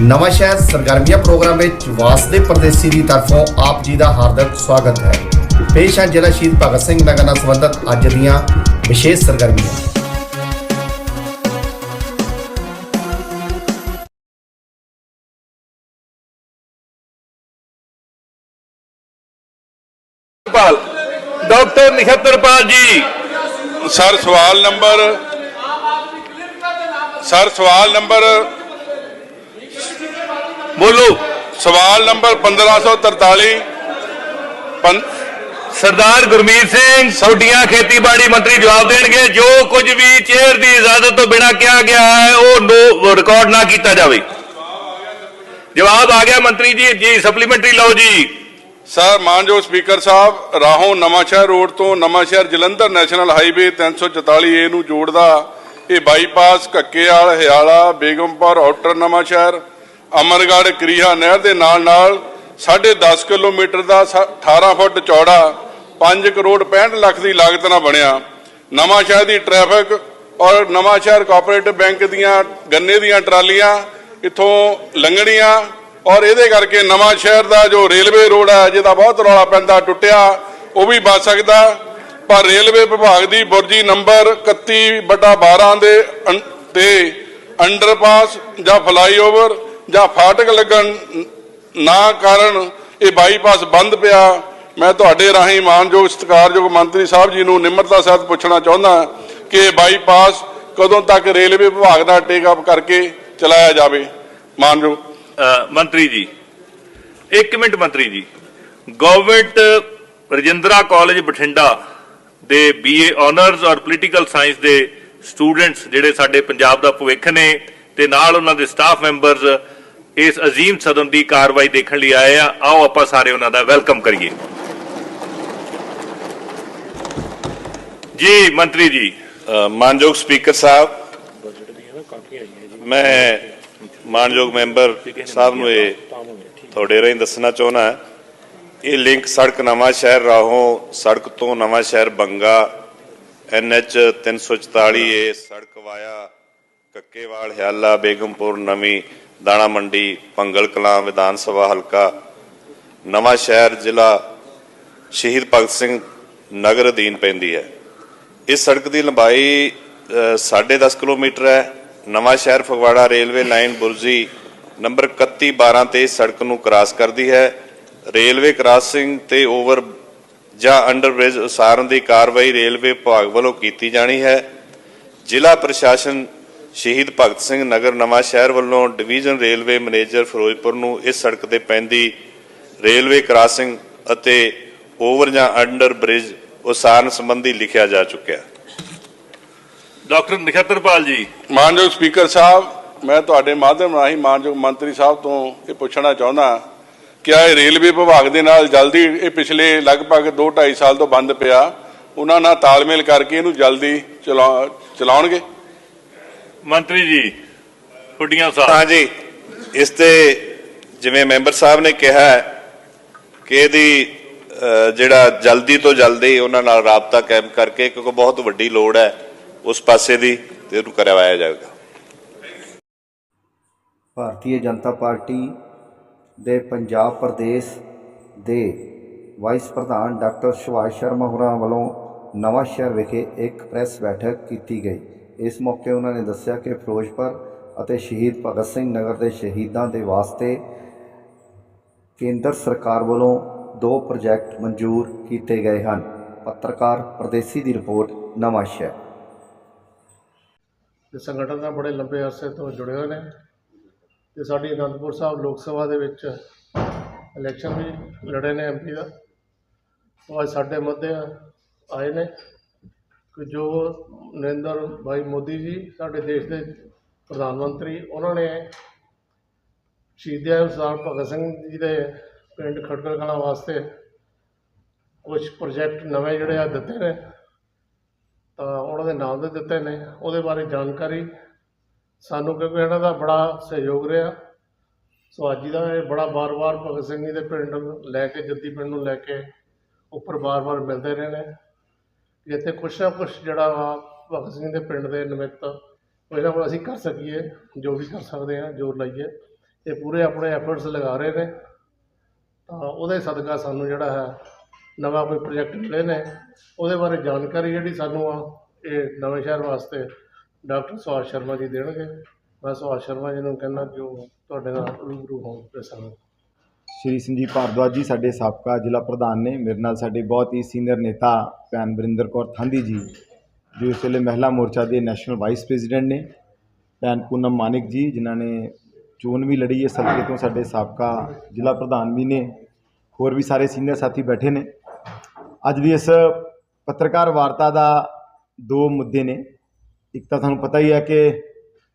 ਨਵਾਂ ਸ਼ਹਿਰ ਸਰਗਰਮੀਆਂ ਪ੍ਰੋਗਰਾਮ ਵਿੱਚ ਵਾਸਦੇ ਪਰਦੇਸੀ ਦੀ ਤਰਫੋਂ ਆਪ ਜੀ ਦਾ ਹਾਰਦਿਕ ਸਵਾਗਤ ਹੈ। ਪੇਸ਼ ਹੈ ਜ਼ਿਲ੍ਹਾ ਸ਼ਹੀਦ ਭਗਤ ਸਿੰਘ ਨਗਰ ਨਾਲ ਸੰਬੰਧਿਤ ਅੱਜ ਦੀਆਂ ਵਿਸ਼ੇਸ਼ ਸਰਗਰਮੀਆਂ। ਪਾਲ ਡਾਕਟਰ ਨਿਖਤਰਪਾਲ ਜੀ। ਸਰ ਸਵਾਲ ਨੰਬਰ ਸਰ ਸਵਾਲ ਨੰਬਰ ਬੋਲੋ। ਸਵਾਲ ਨੰਬਰ 1543 ਪੰ- ਸਰਦਾਰ ਗੁਰਮੀਤ ਸਿੰਘ ਤੁਹਾਡੀਆਂ ਖੇਤੀਬਾੜੀ ਮੰਤਰੀ ਜਵਾਬ ਦੇਣਗੇ। ਜੋ ਕੁਝ ਵੀ ਚੇਅਰ ਦੀ ਇਜਾਜ਼ਤ ਤੋਂ ਬਿਨਾਂ ਕਿਹਾ ਗਿਆ ਹੈ, ਉਹ ਨੋ ਰਿਕਾਰਡ ਨਾ ਕੀਤਾ ਜਾਵੇ। ਜਵਾਬ ਆ ਗਿਆ ਮੰਤਰੀ ਜੀ। ਜੀ ਸਪਲੀਮੈਂਟਰੀ ਲਓ ਜੀ। ਸਰ, ਮਾਨਯੋਗ ਸਪੀਕਰ ਸਾਹਿਬ, ਰਾਹੋਂ ਨਵਾਂਸ਼ਹਿਰ ਰੋਡ ਤੋਂ Nawanshahr Jalandhar national highway 344 A ਨੂੰ ਜੋੜਦਾ। ਇਹ ਬਾਈਪਾਸ ਕੱਕੇਵਾਲ ਹਿਆਲਾ ਬੇਗਮਪੁਰ, ਆਊਟਰ ਨਵਾਂਸ਼ਹਿਰ। ਅਮਰਗੜ੍ਹ ਕਰੀਹਾ ਨਹਿਰ ਦੇ ਨਾਲ ਨਾਲ 10.5 ਕਿਲੋਮੀਟਰ ਦਾ ਸ- 18 ਫੁੱਟ ਚੌੜਾ 5 ਕਰੋੜ 65 ਲੱਖ ਦੀ ਲਾਗਤ ਨਾਲ ਬਣਿਆ। ਨਵਾਂਸ਼ਹਿਰ ਦੀ ਟ੍ਰੈਫਿਕ ਔਰ ਨਵਾਂਸ਼ਹਿਰ ਕੋਆਪਰੇਟਿਵ ਬੈਂਕ ਦੀਆਂ ਗੰਨੇ ਦੀਆਂ ਟਰਾਲੀਆਂ ਇੱਥੋਂ ਲੰਘਣੀਆਂ ਔਰ ਇਹਦੇ ਕਰਕੇ ਨਵਾਂ ਸ਼ਹਿਰ ਦਾ ਜੋ ਰੇਲਵੇ ਰੋਡ ਹੈ, ਜਿਹਦਾ ਬਹੁਤ ਰੌਲਾ ਪੈਂਦਾ, ਟੁੱਟਿਆ, ਉਹ ਵੀ ਬਚ ਸਕਦਾ। ਪਰ ਰੇਲਵੇ ਵਿਭਾਗ ਦੀ ਬੁਰਜੀ ਨੰਬਰ 31 ਬਟਾ 12 ਦੇ ਅੰ- ਤੇ ਅੰਡਰਪਾਸ ਜਾਂ ਫਲਾਈਓਵਰ ਜਾਂ ਫਾਟਕ ਲੱਗਣ ਨਾ ਕਾਰਨ ਇਹ ਬਾਈਪਾਸ ਬੰਦ ਪਿਆ, ਮੈਂ ਤੁਹਾਡੇ ਰਾਹੀਂ ਮਾਨਯੋਗ ਸਤਿਕਾਰਯੋਗ ਮੰਤਰੀ ਸਾਹਿਬ ਜੀ ਨੂੰ ਨਿਮਰਤਾ ਸਹਿਤ ਪੁੱਛਣਾ ਚਾਹੁੰਦਾ ਕਿ ਬਾਈਪਾਸ ਕਦੋਂ ਤੱਕ ਰੇਲਵੇ ਵਿਭਾਗ ਦਾ ਟੇਕ ਅਪ ਕਰਕੇ ਚਲਾਇਆ ਜਾਵੇ। ਮਾਨਯੋਗ ਮੰਤਰੀ ਜੀ, ਇੱਕ ਮਿੰਟ ਮੰਤਰੀ ਜੀ। ਗਵਰਨਮੈਂਟ ਰਜਿੰਦਰਾ ਕਾਲਜ ਬਠਿੰਡਾ ਦੇ ਬੀਏ ਆਨਰਸ ਔਰ ਪੋਲੀਟੀਕਲ ਸਾਇੰਸ ਦੇ ਸਟੂਡੈਂਟਸ ਜਿਹੜੇ ਸਾਡੇ ਪੰਜਾਬ ਦਾ ਭਵਿੱਖ ਨੇ ਤੇ ਨਾਲ ਉਹਨਾਂ ਦੇ ਸਟਾਫ ਮੈਂਬਰਸ ਇਸ ਅਜ਼ੀਮ ਸਦਨ ਦੀ ਕਾਰਵਾਈ ਦੇਖਣ ਲਈ ਆਏ ਆ। ਆਓ ਆਪਾਂ ਸਾਰੇ ਉਹਨਾਂ ਦਾ ਵੈਲਕਮ ਕਰੀਏ। ਜੀ ਮੰਤਰੀ ਜੀ। ਮਾਨਯੋਗ ਸਪੀਕਰ ਸਾਹਿਬ। ਮੈਂ ਮਾਨਯੋਗ ਮੈਂਬਰ ਸਾਹਿਬ ਨੂੰ ਇਹ ਤੁਹਾਡੇ ਰਾਹੀਂ ਦੱਸਣਾ ਚਾਹੁੰਦਾ ਇਹ ਲਿੰਕ ਸੜਕ ਨਵਾਂ ਸ਼ਹਿਰ ਰਾਹੋਂ ਸੜਕ ਤੋਂ ਨਵਾਂ ਸ਼ਹਿਰ ਬੰਗਾ ਐਨਐਚ 344 ਏ ਸੜਕ ਵਾਇਆ ਕੱਕੇਵਾਲ ਹਿਆਲਾ ਬੇਗਮਪੁਰ ਨਵੀਂ ਦਾਣਾ ਮੰਡੀ ਭੰਗਲ ਕਲਾਂ ਵਿਧਾਨ ਸਭਾ ਹਲਕਾ ਨਵਾਂ ਸ਼ਹਿਰ ਜ਼ਿਲ੍ਹਾ ਸ਼ਹੀਦ ਭਗਤ ਸਿੰਘ ਨਗਰ ਅਧੀਨ ਪੈਂਦੀ ਹੈ। ਇਸ ਸੜਕ ਦੀ ਲੰਬਾਈ ਅ, ਸਾਢੇ 10 ਕਿਲੋਮੀਟਰ ਹੈ। Nawanshahr Phagwara railway line ਬੁਰਜੀ ਨੰਬਰ 31 12 ਤੇ ਸੜਕ ਨੂੰ ਕ੍ਰਾਸ ਕਰਦੀ ਹੈ। ਰੇਲਵੇ ਕ੍ਰਾਸਿੰਗ ਤੇ ਓਵਰ ਜਾਂ ਅੰਡਰ ਬ੍ਰਿਜ ਉਸਾਰਨ ਦੀ ਕਾਰਵਾਈ ਰੇਲਵੇ ਵਿਭਾਗ ਵੱਲੋਂ ਕੀਤੀ ਜਾਣੀ ਹੈ। ਜ਼ਿਲ੍ਹਾ ਪ੍ਰਸ਼ਾਸਨ ਸ਼ਹੀਦ ਭਗਤ ਸਿੰਘ ਨਗਰ ਨਵਾਂ ਸ਼ਹਿਰ ਵੱਲੋਂ ਡਿਵੀਜ਼ਨ ਰੇਲਵੇ ਮੈਨੇਜਰ ਫਿਰੋਜ਼ਪੁਰ ਨੂੰ ਇਸ ਸੜਕ ਤੇ ਪੈਂਦੀ ਰੇਲਵੇ ਕ੍ਰਾਸਿੰਗ ਅਤੇ ਓਵਰ ਜਾਂ ਅੰਡਰ ਬ੍ਰਿਜ ਉਸਾਰਨ ਸੰਬੰਧੀ ਲਿਖਿਆ ਜਾ ਚੁੱਕਿਆ ਡਾਕਟਰ ਨਿਖਤਰਪਾਲ ਜੀ। ਮਾਨਯੋਗ ਸਪੀਕਰ ਸਾਹਿਬ ਮੈਂ ਤੁਹਾਡੇ ਮਾਧਿਅਮ ਰਾਹੀਂ ਮਾਨਯੋਗ ਮੰਤਰੀ ਸਾਹਿਬ ਤੋਂ ਇਹ ਪੁੱਛਣਾ ਚਾਹੁੰਦਾ ਕਿ ਇਹ ਰੇਲਵੇ ਵਿਭਾਗ ਦੇ ਨਾਲ ਜਲਦੀ ਇਹ ਪਿਛਲੇ ਲਗਭਗ 2.5 ਸਾਲ ਤੋਂ ਬੰਦ ਪਿਆ ਉਹਨਾਂ ਨਾਲ ਤਾਲਮੇਲ ਕਰਕੇ ਇਹਨੂੰ ਜਲਦੀ ਚਲਾ- ਚਲਾਉਣਗੇ? ਮੰਤਰੀ ਜੀ ਹੁੱਡੀਆਂ ਸਾਹਿਬ। ਹਾਂਜੀ ਇਸ ਤੇ ਜਿਵੇਂ ਮੈਂਬਰ ਸਾਹਿਬ ਨੇ ਕਿਹਾ ਹੈ ਕਿ ਇਹਦੀ ਜਿਹੜਾ ਜਲਦੀ ਤੋਂ ਜਲਦੀ ਉਹਨਾਂ ਨਾਲ ਰਾਬਤਾ ਕਾਇਮ ਕਰਕੇ ਕਿਉਂਕਿ ਬਹੁਤ ਵੱਡੀ ਲੋੜ ਹੈ ਉਸ ਪਾਸੇ ਦੀ ਤੇ ਉਹਨੂੰ ਕਰਵਾਇਆ ਜਾਵੇਗਾ। ਭਾਰਤੀ ਜਨਤਾ ਪਾਰਟੀ ਦੇ ਪੰਜਾਬ ਪ੍ਰਦੇਸ਼ ਦੇ ਵਾਈਸ ਪ੍ਰਧਾਨ ਡਾਕਟਰ ਸੁਭਾਸ਼ ਸ਼ਰਮਾ ਹੋਰਾਂ ਵੱਲੋਂ ਨਵਾਂ ਸ਼ਹਿਰ ਵਿਖੇ ਇੱਕ ਪ੍ਰੈਸ ਬੈਠਕ ਕੀਤੀ ਗਈ। ਇਸ ਮੌਕੇ ਉਹਨਾਂ ਨੇ ਦੱਸਿਆ ਕਿ ਫਿਰੋਜ਼ਪੁਰ ਅਤੇ ਸ਼ਹੀਦ ਭਗਤ ਸਿੰਘ ਨਗਰ ਦੇ ਸ਼ਹੀਦਾਂ ਦੇ ਵਾਸਤੇ ਕੇਂਦਰ ਸਰਕਾਰ ਵੱਲੋਂ ਦੋ ਪ੍ਰੋਜੈਕਟ ਮਨਜ਼ੂਰ ਕੀਤੇ ਗਏ ਹਨ। ਪੱਤਰਕਾਰ ਪ੍ਰਦੇਸੀ ਦੀ ਰਿਪੋਰਟ, ਨਵਾਂ ਸ਼ਹਿਰ। ਤੇ ਸੰਗਠਨ ਨਾਲ ਬੜੇ ਲੰਬੇ ਅਰਸੇ ਤੋਂ ਜੁੜੇ ਹੋਏ ਨੇ ਤੇ ਸਾਡੀ ਅਨੰਦਪੁਰ ਸਾਹਿਬ ਲੋਕ ਸਭਾ ਦੇ ਵਿੱਚ ਇਲੈਕਸ਼ਨ ਵੀ ਲੜੇ ਨੇ ਐਮਪੀ ਦਾ। ਉਹ ਅੱਜ ਸਾਡੇ ਮੱਧੇ ਆਏ ਨੇ। ਕਿ ਜੋ ਨਰਿੰਦਰ ਭਾਈ ਮੋਦੀ ਜੀ ਸਾਡੇ ਦੇਸ਼ ਦੇ ਪ੍ਰਧਾਨ ਮੰਤਰੀ, ਉਹਨਾਂ ਨੇ ਸ਼ਹੀਦ ਸਰਦਾਰ ਭਗਤ ਸਿੰਘ ਜੀ ਦੇ ਪਿੰਡ ਖਟਕੜ ਕਲਾਂ ਵਾਸਤੇ ਕੁਝ ਪ੍ਰੋਜੈਕਟ ਨਵੇਂ ਜਿਹੜੇ ਆ ਦਿੱਤੇ ਨੇ, ਤਾਂ ਉਹਨਾਂ ਦੇ ਨਾਮ ਦੇ ਦਿੱਤੇ ਨੇ, ਉਹਦੇ ਬਾਰੇ ਜਾਣਕਾਰੀ ਸਾਨੂੰ, ਕਿਉਂਕਿ ਇਹਨਾਂ ਦਾ ਬੜਾ ਸਹਿਯੋਗ ਰਿਹਾ। ਸੋ ਅੱਜ ਦਾ ਇਹ ਬੜਾ ਵਾਰ-ਵਾਰ ਭਗਤ ਸਿੰਘ ਜੀ ਦੇ ਪਿੰਡ ਲੈ ਕੇ, ਜੱਦੀ ਪਿੰਡ ਨੂੰ ਲੈ ਕੇ ਉੱਪਰ ਵਾਰ-ਵਾਰ ਮਿਲਦੇ ਰਹੇ ਨੇ। ਇੱਥੇ ਕੁਛ ਨਾ ਕੁਛ ਜਿਹੜਾ ਵਾ ਭਗਤ ਸਿੰਘ ਦੇ ਪਿੰਡ ਦੇ ਨਿਮਿਤ ਇਹਨਾਂ ਕੋਲ ਅਸੀਂ ਕਰ ਸਕੀਏ, ਜੋ ਵੀ ਕਰ ਸਕਦੇ ਹਾਂ, ਜੋਰ ਲਾਈਏ। ਇਹ ਪੂਰੇ ਆਪਣੇ ਐਫਰਟਸ ਲਗਾ ਰਹੇ ਨੇ। ਤਾਂ ਉਹਦੇ ਸਦਕਾ ਸਾਨੂੰ ਜਿਹੜਾ ਹੈ, ਨਵਾਂ ਕੋਈ ਪ੍ਰੋਜੈਕਟ ਮਿਲੇ ਨੇ। ਉਹਦੇ ਬਾਰੇ ਜਾਣਕਾਰੀ ਜਿਹੜੀ ਸਾਨੂੰ ਆ, ਇਹ ਨਵੇਂ ਸ਼ਹਿਰ ਵਾਸਤੇ ਡਾਕਟਰ ਸੁਭਾਸ਼ ਸ਼ਰਮਾ ਜੀ ਦੇਣਗੇ। ਮੈਂ ਸੁਭਾਸ਼ ਸ਼ਰਮਾ ਜੀ ਨੂੰ ਕਹਿੰਦਾ ਕਿ ਉਹ ਤੁਹਾਡੇ ਨਾਲ ਰੂਬਰੂ ਹੋਣ ਪ੍ਰੈਸ ਨਾਲ ਸ਼੍ਰੀ ਸੰਜੀਵ ਭਾਰਦਵਾਜ ਜੀ, ਸਾਡੇ ਸਾਬਕਾ ਜ਼ਿਲ੍ਹਾ ਪ੍ਰਧਾਨ ਨੇ। ਮੇਰੇ ਨਾਲ ਸਾਡੇ ਬਹੁਤ ਹੀ ਸੀਨੀਅਰ ਨੇਤਾ ਭੈਣ ਬਰਿੰਦਰ ਕੌਰ ਥਾਂਦੀ ਜੀ, ਜੋ ਇਸ ਵੇਲੇ ਮਹਿਲਾ ਮੋਰਚਾ ਦੇ ਨੈਸ਼ਨਲ ਵਾਈਸ ਪ੍ਰੈਜ਼ੀਡੈਂਟ ਨੇ। ਭੈਣ ਪੂਨਮ ਮਾਨਿਕ ਜੀ, ਜਿਨ੍ਹਾਂ ਨੇ ਚੋਣ ਵੀ ਲੜੀ ਹੈ ਹਲਕੇ ਤੋਂ, ਸਾਡੇ ਸਾਬਕਾ ਜ਼ਿਲ੍ਹਾ ਪ੍ਰਧਾਨ ਵੀ ਨੇ। ਹੋਰ ਵੀ ਸਾਰੇ ਸੀਨੀਅਰ ਸਾਥੀ ਬੈਠੇ ਨੇ। ਅੱਜ ਦੀ ਇਸ ਪੱਤਰਕਾਰ ਵਾਰਤਾ ਦਾ ਦੋ ਮੁੱਦੇ ਨੇ। ਇੱਕ ਤਾਂ ਤੁਹਾਨੂੰ ਪਤਾ ਹੀ ਹੈ ਕਿ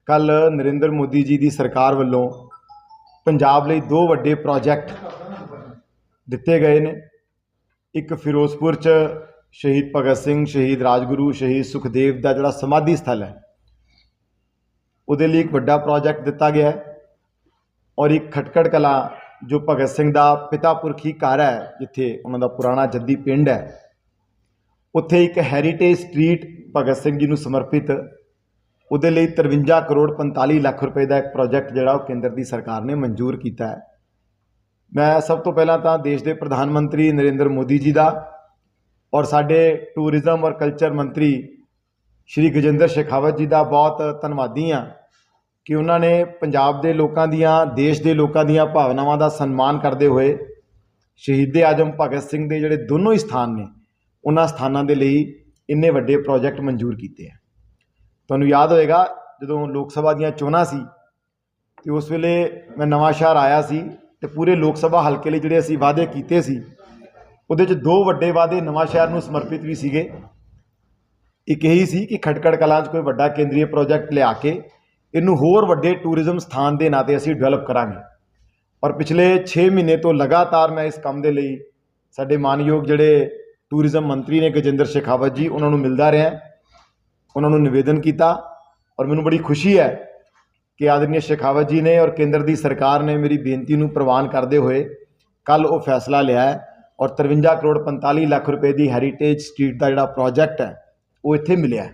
ਕੱਲ ਨਰਿੰਦਰ ਮੋਦੀ ਜੀ ਦੀ ਸਰਕਾਰ ਵੱਲੋਂ ਪੰਜਾਬ ਲਈ ਦੋ ਵੱਡੇ ਪ੍ਰੋਜੈਕਟ ਦਿੱਤੇ ਗਏ ਨੇ। ਇੱਕ ਫਿਰੋਜ਼ਪੁਰ ਚ ਸ਼ਹੀਦ ਭਗਤ ਸਿੰਘ, ਸ਼ਹੀਦ ਰਾਜਗੁਰੂ, ਸ਼ਹੀਦ ਸੁਖਦੇਵ ਦਾ ਜਿਹੜਾ ਸਮਾਧੀ ਸਥਲ ਹੈ, ਉਹਦੇ ਲਈ ਇੱਕ ਵੱਡਾ ਪ੍ਰੋਜੈਕਟ ਦਿੱਤਾ ਗਿਆ ਹੈ ਔਰ ਇੱਕ ਖਟਕੜ ਕਲਾ ਜੋ ਭਗਤ ਸਿੰਘ ਦਾ ਪਿਤਾ ਪੁਰਖੀ ਘਰ ਹੈ, ਜਿੱਥੇ ਉਹਨਾਂ ਦਾ ਪੁਰਾਣਾ ਜੱਦੀ ਪਿੰਡ ਹੈ। ਉੱਥੇ ਇੱਕ ਹੈਰੀਟੇਜ ਸਟਰੀਟ ਭਗਤ ਸਿੰਘ ਜੀ ਨੂੰ ਸਮਰਪਿਤ ਉਹਦੇ ਲਈ 53 ਕਰੋੜ 45 ਲੱਖ ਰੁਪਏ ਦਾ ਇੱਕ ਪ੍ਰੋਜੈਕਟ ਜਿਹੜਾ ਉਹ ਕੇਂਦਰ ਦੀ ਸਰਕਾਰ ਨੇ ਮਨਜ਼ੂਰ ਕੀਤਾ ਹੈ। ਮੈਂ ਸਭ ਤੋਂ ਪਹਿਲਾਂ ਤਾਂ ਦੇਸ਼ ਦੇ ਪ੍ਰਧਾਨ ਮੰਤਰੀ ਨਰਿੰਦਰ ਮੋਦੀ ਜੀ ਦਾ ਔਰ ਸਾਡੇ ਟੂਰਿਜ਼ਮ ਔਰ ਕਲਚਰ ਮੰਤਰੀ ਸ਼੍ਰੀ ਗਜੇਂਦਰ ਸ਼ੇਖਾਵਤ ਜੀ ਦਾ ਬਹੁਤ ਧੰਨਵਾਦੀ ਹਾਂ ਕਿ ਉਹਨਾਂ ਨੇ ਪੰਜਾਬ ਦੇ ਲੋਕਾਂ ਦੀਆਂ, ਦੇਸ਼ ਦੇ ਲੋਕਾਂ ਦੀਆਂ ਭਾਵਨਾਵਾਂ ਦਾ ਸਨਮਾਨ ਕਰਦੇ ਹੋਏ ਸ਼ਹੀਦੇ ਆਜਮ ਭਗਤ ਸਿੰਘ ਦੇ ਜਿਹੜੇ ਦੋਨੋਂ ਹੀ ਸਥਾਨ ਨੇ, ਉਹਨਾਂ ਸਥਾਨਾਂ ਦੇ ਲਈ ਇੰਨੇ ਵੱਡੇ ਪ੍ਰੋਜੈਕਟ ਮਨਜ਼ੂਰ ਕੀਤੇ ਆ। ਤੁਹਾਨੂੰ ਯਾਦ ਹੋਏਗਾ ਜਦੋਂ ਲੋਕ ਸਭਾ ਦੀਆਂ ਚੋਣਾਂ ਸੀ ਤੇ ਉਸ ਵੇਲੇ ਮੈਂ ਨਵਾਂ ਸ਼ਹਿਰ ਆਇਆ ਸੀ ਤੇ ਪੂਰੇ ਲੋਕ ਸਭਾ ਹਲਕੇ ਲਈ ਜਿਹੜੇ ਅਸੀਂ ਵਾਅਦੇ ਕੀਤੇ ਸੀ, ਉਹਦੇ 'ਚ ਦੋ ਵੱਡੇ ਵਾਅਦੇ ਨਵਾਂ ਸ਼ਹਿਰ ਨੂੰ ਸਮਰਪਿਤ ਵੀ ਸੀਗੇ। ਇੱਕ ਇਹੀ ਸੀ ਕਿ ਖਟਕੜ ਕਲਾਂ 'ਚ ਕੋਈ ਵੱਡਾ ਕੇਂਦਰੀ ਪ੍ਰੋਜੈਕਟ ਲਿਆ ਕੇ ਇਹਨੂੰ ਹੋਰ ਵੱਡੇ ਟੂਰਿਜ਼ਮ ਸਥਾਨ ਦੇ ਨਾਂ ਤੇ ਅਸੀਂ ਡਿਵੈਲਪ ਕਰਾਂਗੇ। ਔਰ ਪਿਛਲੇ 6 ਮਹੀਨੇ ਤੋਂ ਲਗਾਤਾਰ ਮੈਂ ਇਸ ਕੰਮ ਦੇ ਲਈ ਸਾਡੇ ਮਾਨਯੋਗ ਜਿਹੜੇ ਟੂਰਿਜ਼ਮ ਮੰਤਰੀ ਨੇ ਗਜਿੰਦਰ ਸ਼ੇਖਾਵਤ ਜੀ, ਉਹਨਾਂ ਨੂੰ ਮਿਲਦਾ ਰਿਹਾ। ਉਹਨਾਂ ਨੂੰ ਨਿਵੇਦਨ ਕੀਤਾ ਔਰ ਮੈਨੂੰ ਬੜੀ ਖੁਸ਼ੀ ਹੈ ਕਿ ਆਦਰਨੀय ਸ਼ੇਖਾਵਤ ਜੀ ਨੇ ਔਰ ਕੇਂਦਰ ਦੀ ਸਰਕਾਰ ਨੇ ਮੇਰੀ ਬੇਨਤੀ ਨੂੰ ਪ੍ਰਵਾਨ ਕਰਦੇ ਹੋਏ ਕੱਲ ਉਹ ਫੈਸਲਾ ਲਿਆ ਹੈ ਔਰ 53 ਕਰੋੜ 45 ਲੱਖ ਰੁਪਏ ਦੀ ਹੈਰੀਟੇਜ ਸਟਰੀਟ ਦਾ ਜਿਹੜਾ ਪ੍ਰੋਜੈਕਟ ਹੈ, ਉਹ ਇੱਥੇ ਮਿਲਿਆ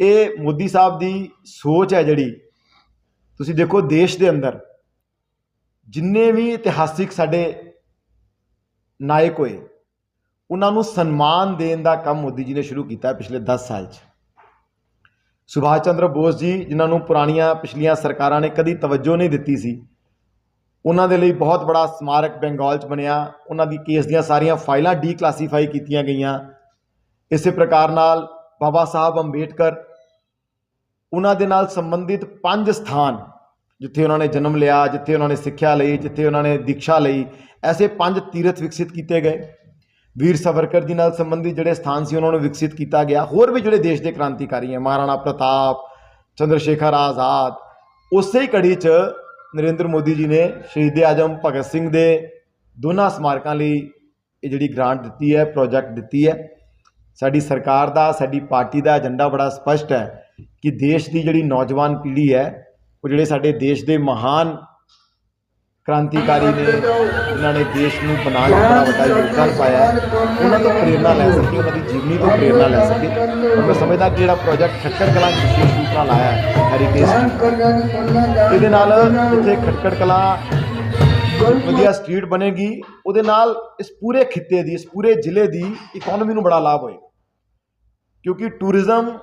ਇਹ ਮੋਦੀ ਸਾਹਿਬ ਦੀ ਸੋਚ ਹੈ ਜਿਹੜੀ, ਤੁਸੀਂ ਦੇਖੋ ਦੇਸ਼ ਦੇ ਅੰਦਰ ਜਿੰਨੇ ਵੀ ਇਤਿਹਾਸਿਕ ਸਾਡੇ ਨਾਇਕ ਹੋਏ, ਉਹਨਾਂ ਨੂੰ ਸਨਮਾਨ ਦੇਣ ਦਾ ਕੰਮ ਮੋਦੀ ਜੀ ਨੇ ਸ਼ੁਰੂ ਕੀਤਾ ਪਿਛਲੇ 10 ਸਾਲ 'ਚ। ਸੁਭਾਸ਼ ਚੰਦਰ ਬੋਸ ਜੀ, ਜਿਨ੍ਹਾਂ ਨੂੰ ਪੁਰਾਣੀਆਂ ਪਿਛਲੀਆਂ ਸਰਕਾਰਾਂ ਨੇ ਕਦੀ ਤਵੱਜੋ ਨਹੀਂ ਦਿੱਤੀ ਸੀ, ਉਹਨਾਂ ਦੇ ਲਈ ਬਹੁਤ ਬੜਾ ਸਮਾਰਕ ਬੰਗਾਲ 'ਚ ਬਣਿਆ, ਉਹਨਾਂ ਦੀ ਕੇਸ ਦੀਆਂ ਸਾਰੀਆਂ ਫਾਈਲਾਂ ਡੀਕਲਾਸੀਫਾਈ ਕੀਤੀਆਂ ਗਈਆਂ। ਇਸੇ ਪ੍ਰਕਾਰ ਨਾਲ ਬਾਬਾ ਸਾਹਿਬ ਅੰਬੇਡਕਰ, ਉਹਨਾਂ ਦੇ ਨਾਲ ਸੰਬੰਧਿਤ ਪੰਜ ਸਥਾਨ, ਜਿੱਥੇ ਉਹਨਾਂ ਨੇ ਜਨਮ ਲਿਆ, ਜਿੱਥੇ ਉਹਨਾਂ ਨੇ ਸਿੱਖਿਆ ਲਈ, ਜਿੱਥੇ ਉਹਨਾਂ ਨੇ ਦੀਕਸ਼ਾ ਲਈ, ਐਸੇ ਪੰਜ ਤੀਰਥ ਵਿਕਸਿਤ ਕੀਤੇ ਗਏ। ਵੀਰ ਸਾਵਰਕਰ ਜੀ ਨਾਲ ਸੰਬੰਧਿਤ ਜਿਹੜੇ ਸਥਾਨ ਸੀ, ਉਹਨਾਂ ਨੂੰ ਵਿਕਸਿਤ ਕੀਤਾ ਗਿਆ। ਹੋਰ ਵੀ ਜਿਹੜੇ ਦੇਸ਼ ਦੇ ਕ੍ਰਾਂਤੀਕਾਰੀ ਹੈ, ਮਹਾਰਾਣਾ ਪ੍ਰਤਾਪ ਚੰਦਰ ਸ਼ੇਖਰ ਆਜ਼ਾਦ, ਉਸੇ ਹੀ ਕੜੀ 'ਚ ਨਰਿੰਦਰ ਮੋਦੀ ਜੀ ਨੇ ਸ਼ਹੀਦ ਆਜਮ ਭਗਤ ਸਿੰਘ ਦੇ ਦੋਨਾਂ ਸਮਾਰਕਾਂ ਲਈ ਇਹ ਜਿਹੜੀ ਗ੍ਰਾਂਟ ਦਿੱਤੀ ਹੈ ਪ੍ਰੋਜੈਕਟ ਦਿੱਤੀ ਹੈ। ਸਾਡੀ ਸਰਕਾਰ ਦਾ, ਸਾਡੀ ਪਾਰਟੀ ਦਾ ਏਜੰਡਾ ਬੜਾ ਸਪਸ਼ਟ ਹੈ ਕਿ ਦੇਸ਼ ਦੀ ਜਿਹੜੀ ਨੌਜਵਾਨ ਪੀੜ੍ਹੀ ਹੈ, ਉਹ ਜਿਹੜੇ ਸਾਡੇ ਦੇਸ਼ ਦੇ ਮਹਾਨ ਕ੍ਰਾਂਤੀਕਾਰੀ ਨੇ ਜਿਨ੍ਹਾਂ ਨੇ ਦੇਸ਼ ਨੂੰ ਬਣਾਉਣ 'ਚ ਬੜਾ ਵੱਡਾ ਯੋਗਦਾਨ ਪਾਇਆ ਉਹਨਾਂ ਤੋਂ ਪ੍ਰੇਰਣਾ ਲੈ ਸਕੇ, ਉਹਨਾਂ ਦੀ ਜੀਵਨੀ ਤੋਂ ਪ੍ਰੇਰਣਾ ਲੈ ਸਕੇ। ਔਰ ਮੈਂ ਸਮਝਦਾ ਕਿ ਜਿਹੜਾ ਪ੍ਰੋਜੈਕਟ ਖੱਟੜ ਕਲਾਂ ਵਿਸ਼ੇਸ਼ ਰੂਪ ਨਾਲ ਆਇਆ ਹੈ ਹੈਰੀਟੇਜ ਇਹਦੇ ਨਾਲ ਇੱਥੇ ਖੱਟੜ ਕਲਾ ਵਧੀਆ ਸਟਰੀਟ ਬਣੇਗੀ। ਉਹਦੇ ਨਾਲ ਇਸ ਪੂਰੇ ਖਿੱਤੇ ਦੀ, ਇਸ ਪੂਰੇ ਜ਼ਿਲ੍ਹੇ ਦੀ ਇਕਨੋਮੀ ਨੂੰ ਬੜਾ ਲਾਭ ਹੋਏਗਾ। ਕਿਉਂਕਿ ਟੂਰਿਜ਼ਮ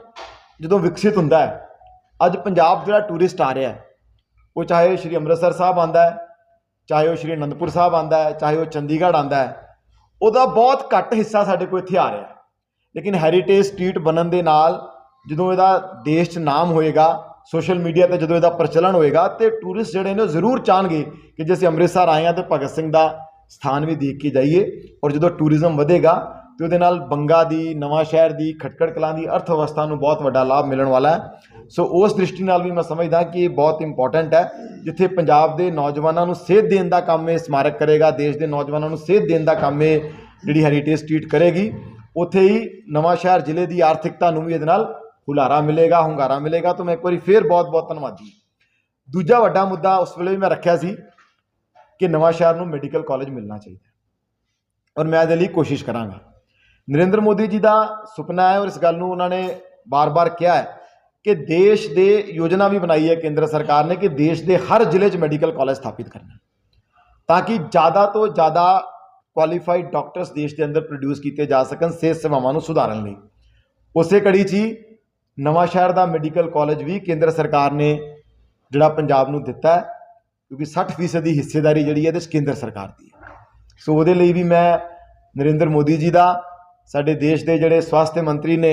ਜਦੋਂ ਵਿਕਸਿਤ ਹੁੰਦਾ ਹੈ, ਅੱਜ ਪੰਜਾਬ ਜਿਹੜਾ ਟੂਰਿਸਟ ਆ ਰਿਹਾ ਹੈ, ਉਹ ਚਾਹੇ ਸ਼੍ਰੀ ਅੰਮ੍ਰਿਤਸਰ ਸਾਹਿਬ ਆਂਦਾ ਹੈ ਚਾਹੇ ਉਹ ਸ਼੍ਰੀ ਅਨੰਦਪੁਰ ਸਾਹਿਬ ਆਂਦਾ ਹੈ, ਚਾਹੇ ਉਹ ਚੰਡੀਗੜ੍ਹ ਆਂਦਾ ਹੈ, ਉਹਦਾ ਬਹੁਤ ਘੱਟ ਹਿੱਸਾ ਸਾਡੇ ਕੋਲ ਇੱਥੇ ਆ ਰਿਹਾ ਲੇਕਿਨ ਹੈਰੀਟੇਜ ਸਟਰੀਟ ਬਣਨ ਦੇ ਨਾਲ ਜਦੋਂ ਇਹਦਾ ਦੇਸ਼ 'ਚ ਨਾਮ ਹੋਏਗਾ ਸੋਸ਼ਲ ਮੀਡੀਆ ਤੇ ਜਦੋਂ ਇਹਦਾ ਪ੍ਰਚਲਨ ਹੋਏਗਾ, ਤੇ ਟੂਰਿਸਟ ਜਿਹੜੇ ਨੇ ਉਹ ਜ਼ਰੂਰ ਚਾਹਣਗੇ ਕਿ ਜੇ ਅਸੀਂ ਅੰਮ੍ਰਿਤਸਰ ਆਏ ਹਾਂ ਤੇ ਭਗਤ ਸਿੰਘ ਦਾ ਸਥਾਨ ਵੀ ਦੇਖ ਕੇ ਜਾਈਏ ਔਰ ਜਦੋਂ ਟੂਰਿਜ਼ਮ ਵਧੇਗਾ ਤੇ ਉਹਦੇ ਨਾਲ ਬੰਗਾ ਦੀ, ਨਵਾਂ ਸ਼ਹਿਰ ਦੀ, ਖਟਕੜ ਕਲਾਂ ਦੀ ਅਰਥ ਵਿਵਸਥਾ ਨੂੰ ਬਹੁਤ ਵੱਡਾ ਲਾਭ ਮਿਲਣ ਵਾਲਾ ਹੈ। ਸੋ ਉਸ ਦ੍ਰਿਸ਼ਟੀ ਨਾਲ ਵੀ ਮੈਂ ਸਮਝਦਾ ਕਿ ਇਹ ਬਹੁਤ ਇੰਪੋਰਟੈਂਟ ਹੈ, ਜਿੱਥੇ ਪੰਜਾਬ ਦੇ ਨੌਜਵਾਨਾਂ ਨੂੰ ਸੇਧ ਦੇਣ ਦਾ ਕੰਮ ਇਹ ਸਮਾਰਕ ਕਰੇਗਾ, ਦੇਸ਼ ਦੇ ਨੌਜਵਾਨਾਂ ਨੂੰ ਸੇਧ ਦੇਣ ਦਾ ਕੰਮ ਇਹ ਜਿਹੜੀ ਹੈਰੀਟੇਜ ਸਟਰੀਟ ਕਰੇਗੀ। ਉੱਥੇ ਹੀ ਨਵਾਂ ਸ਼ਹਿਰ ਜ਼ਿਲ੍ਹੇ ਦੀ ਆਰਥਿਕਤਾ ਨੂੰ ਵੀ ਇਹਦੇ ਨਾਲ ਹੁਲਾਰਾ ਮਿਲੇਗਾ, ਹੁੰਗਾਰਾ ਮਿਲੇਗਾ। ਤਾਂ ਮੈਂ ਇੱਕ ਵਾਰੀ ਫੇਰ ਬਹੁਤ-ਬਹੁਤ ਧੰਨਵਾਦੀ ਹਾਂ। ਦੂਜਾ ਵੱਡਾ ਮੁੱਦਾ ਉਸ ਵੇਲੇ ਵੀ ਮੈਂ ਰੱਖਿਆ ਸੀ ਕਿ ਨਵਾਂ ਸ਼ਹਿਰ ਨੂੰ ਮੈਡੀਕਲ ਕਾਲਜ ਮਿਲਣਾ ਚਾਹੀਦਾ ਔਰ ਮੈਂ ਇਹਦੇ ਲਈ ਕੋਸ਼ਿਸ਼ ਕਰਾਂਗਾ। ਨਰਿੰਦਰ ਮੋਦੀ ਜੀ ਦਾ ਸੁਪਨਾ ਹੈ ਔਰ ਇਸ ਗੱਲ ਨੂੰ ਉਹਨਾਂ ਨੇ ਬਾਰ-ਬਾਰ ਕਿਹਾ ਹੈ ਕਿ ਦੇਸ਼ ਦੇ ਯੋਜਨਾ ਵੀ ਬਣਾਈ ਹੈ ਕੇਂਦਰ ਸਰਕਾਰ ਨੇ ਕਿ ਦੇਸ਼ ਦੇ ਹਰ ਜ਼ਿਲ੍ਹੇ 'ਚ ਮੈਡੀਕਲ ਕਾਲਜ ਸਥਾਪਿਤ ਕਰਨਾ ਤਾਂ ਕਿ ਜ਼ਿਆਦਾ ਤੋਂ ਜ਼ਿਆਦਾ ਕੁਆਲੀਫਾਈਡ ਡਾਕਟਰਸ ਦੇਸ਼ ਦੇ ਅੰਦਰ ਪ੍ਰੋਡਿਊਸ ਕੀਤੇ ਜਾ ਸਕਣ, ਸਿਹਤ ਸੇਵਾਵਾਂ ਨੂੰ ਸੁਧਾਰਨ ਲਈ। ਉਸੇ ਕੜੀ 'ਚ ਹੀ ਨਵਾਂ ਸ਼ਹਿਰ ਦਾ ਮੈਡੀਕਲ ਕਾਲਜ ਵੀ ਕੇਂਦਰ ਸਰਕਾਰ ਨੇ ਜਿਹੜਾ ਪੰਜਾਬ ਨੂੰ ਦਿੱਤਾ ਹੈ, ਕਿਉਂਕਿ 60% ਦੀ ਹਿੱਸੇਦਾਰੀ ਜਿਹੜੀ ਹੈ ਇਹਦੇ 'ਚ ਕੇਂਦਰ ਸਰਕਾਰ ਦੀ ਹੈ। ਸੋ ਉਹਦੇ ਲਈ ਵੀ ਮੈਂ ਨਰਿੰਦਰ ਮੋਦੀ ਜੀ ਦਾ ਸਾਡੇ ਦੇਸ਼ ਦੇ ਜਿਹੜੇ ਸਵਾਸਥ ਮੰਤਰੀ ਨੇ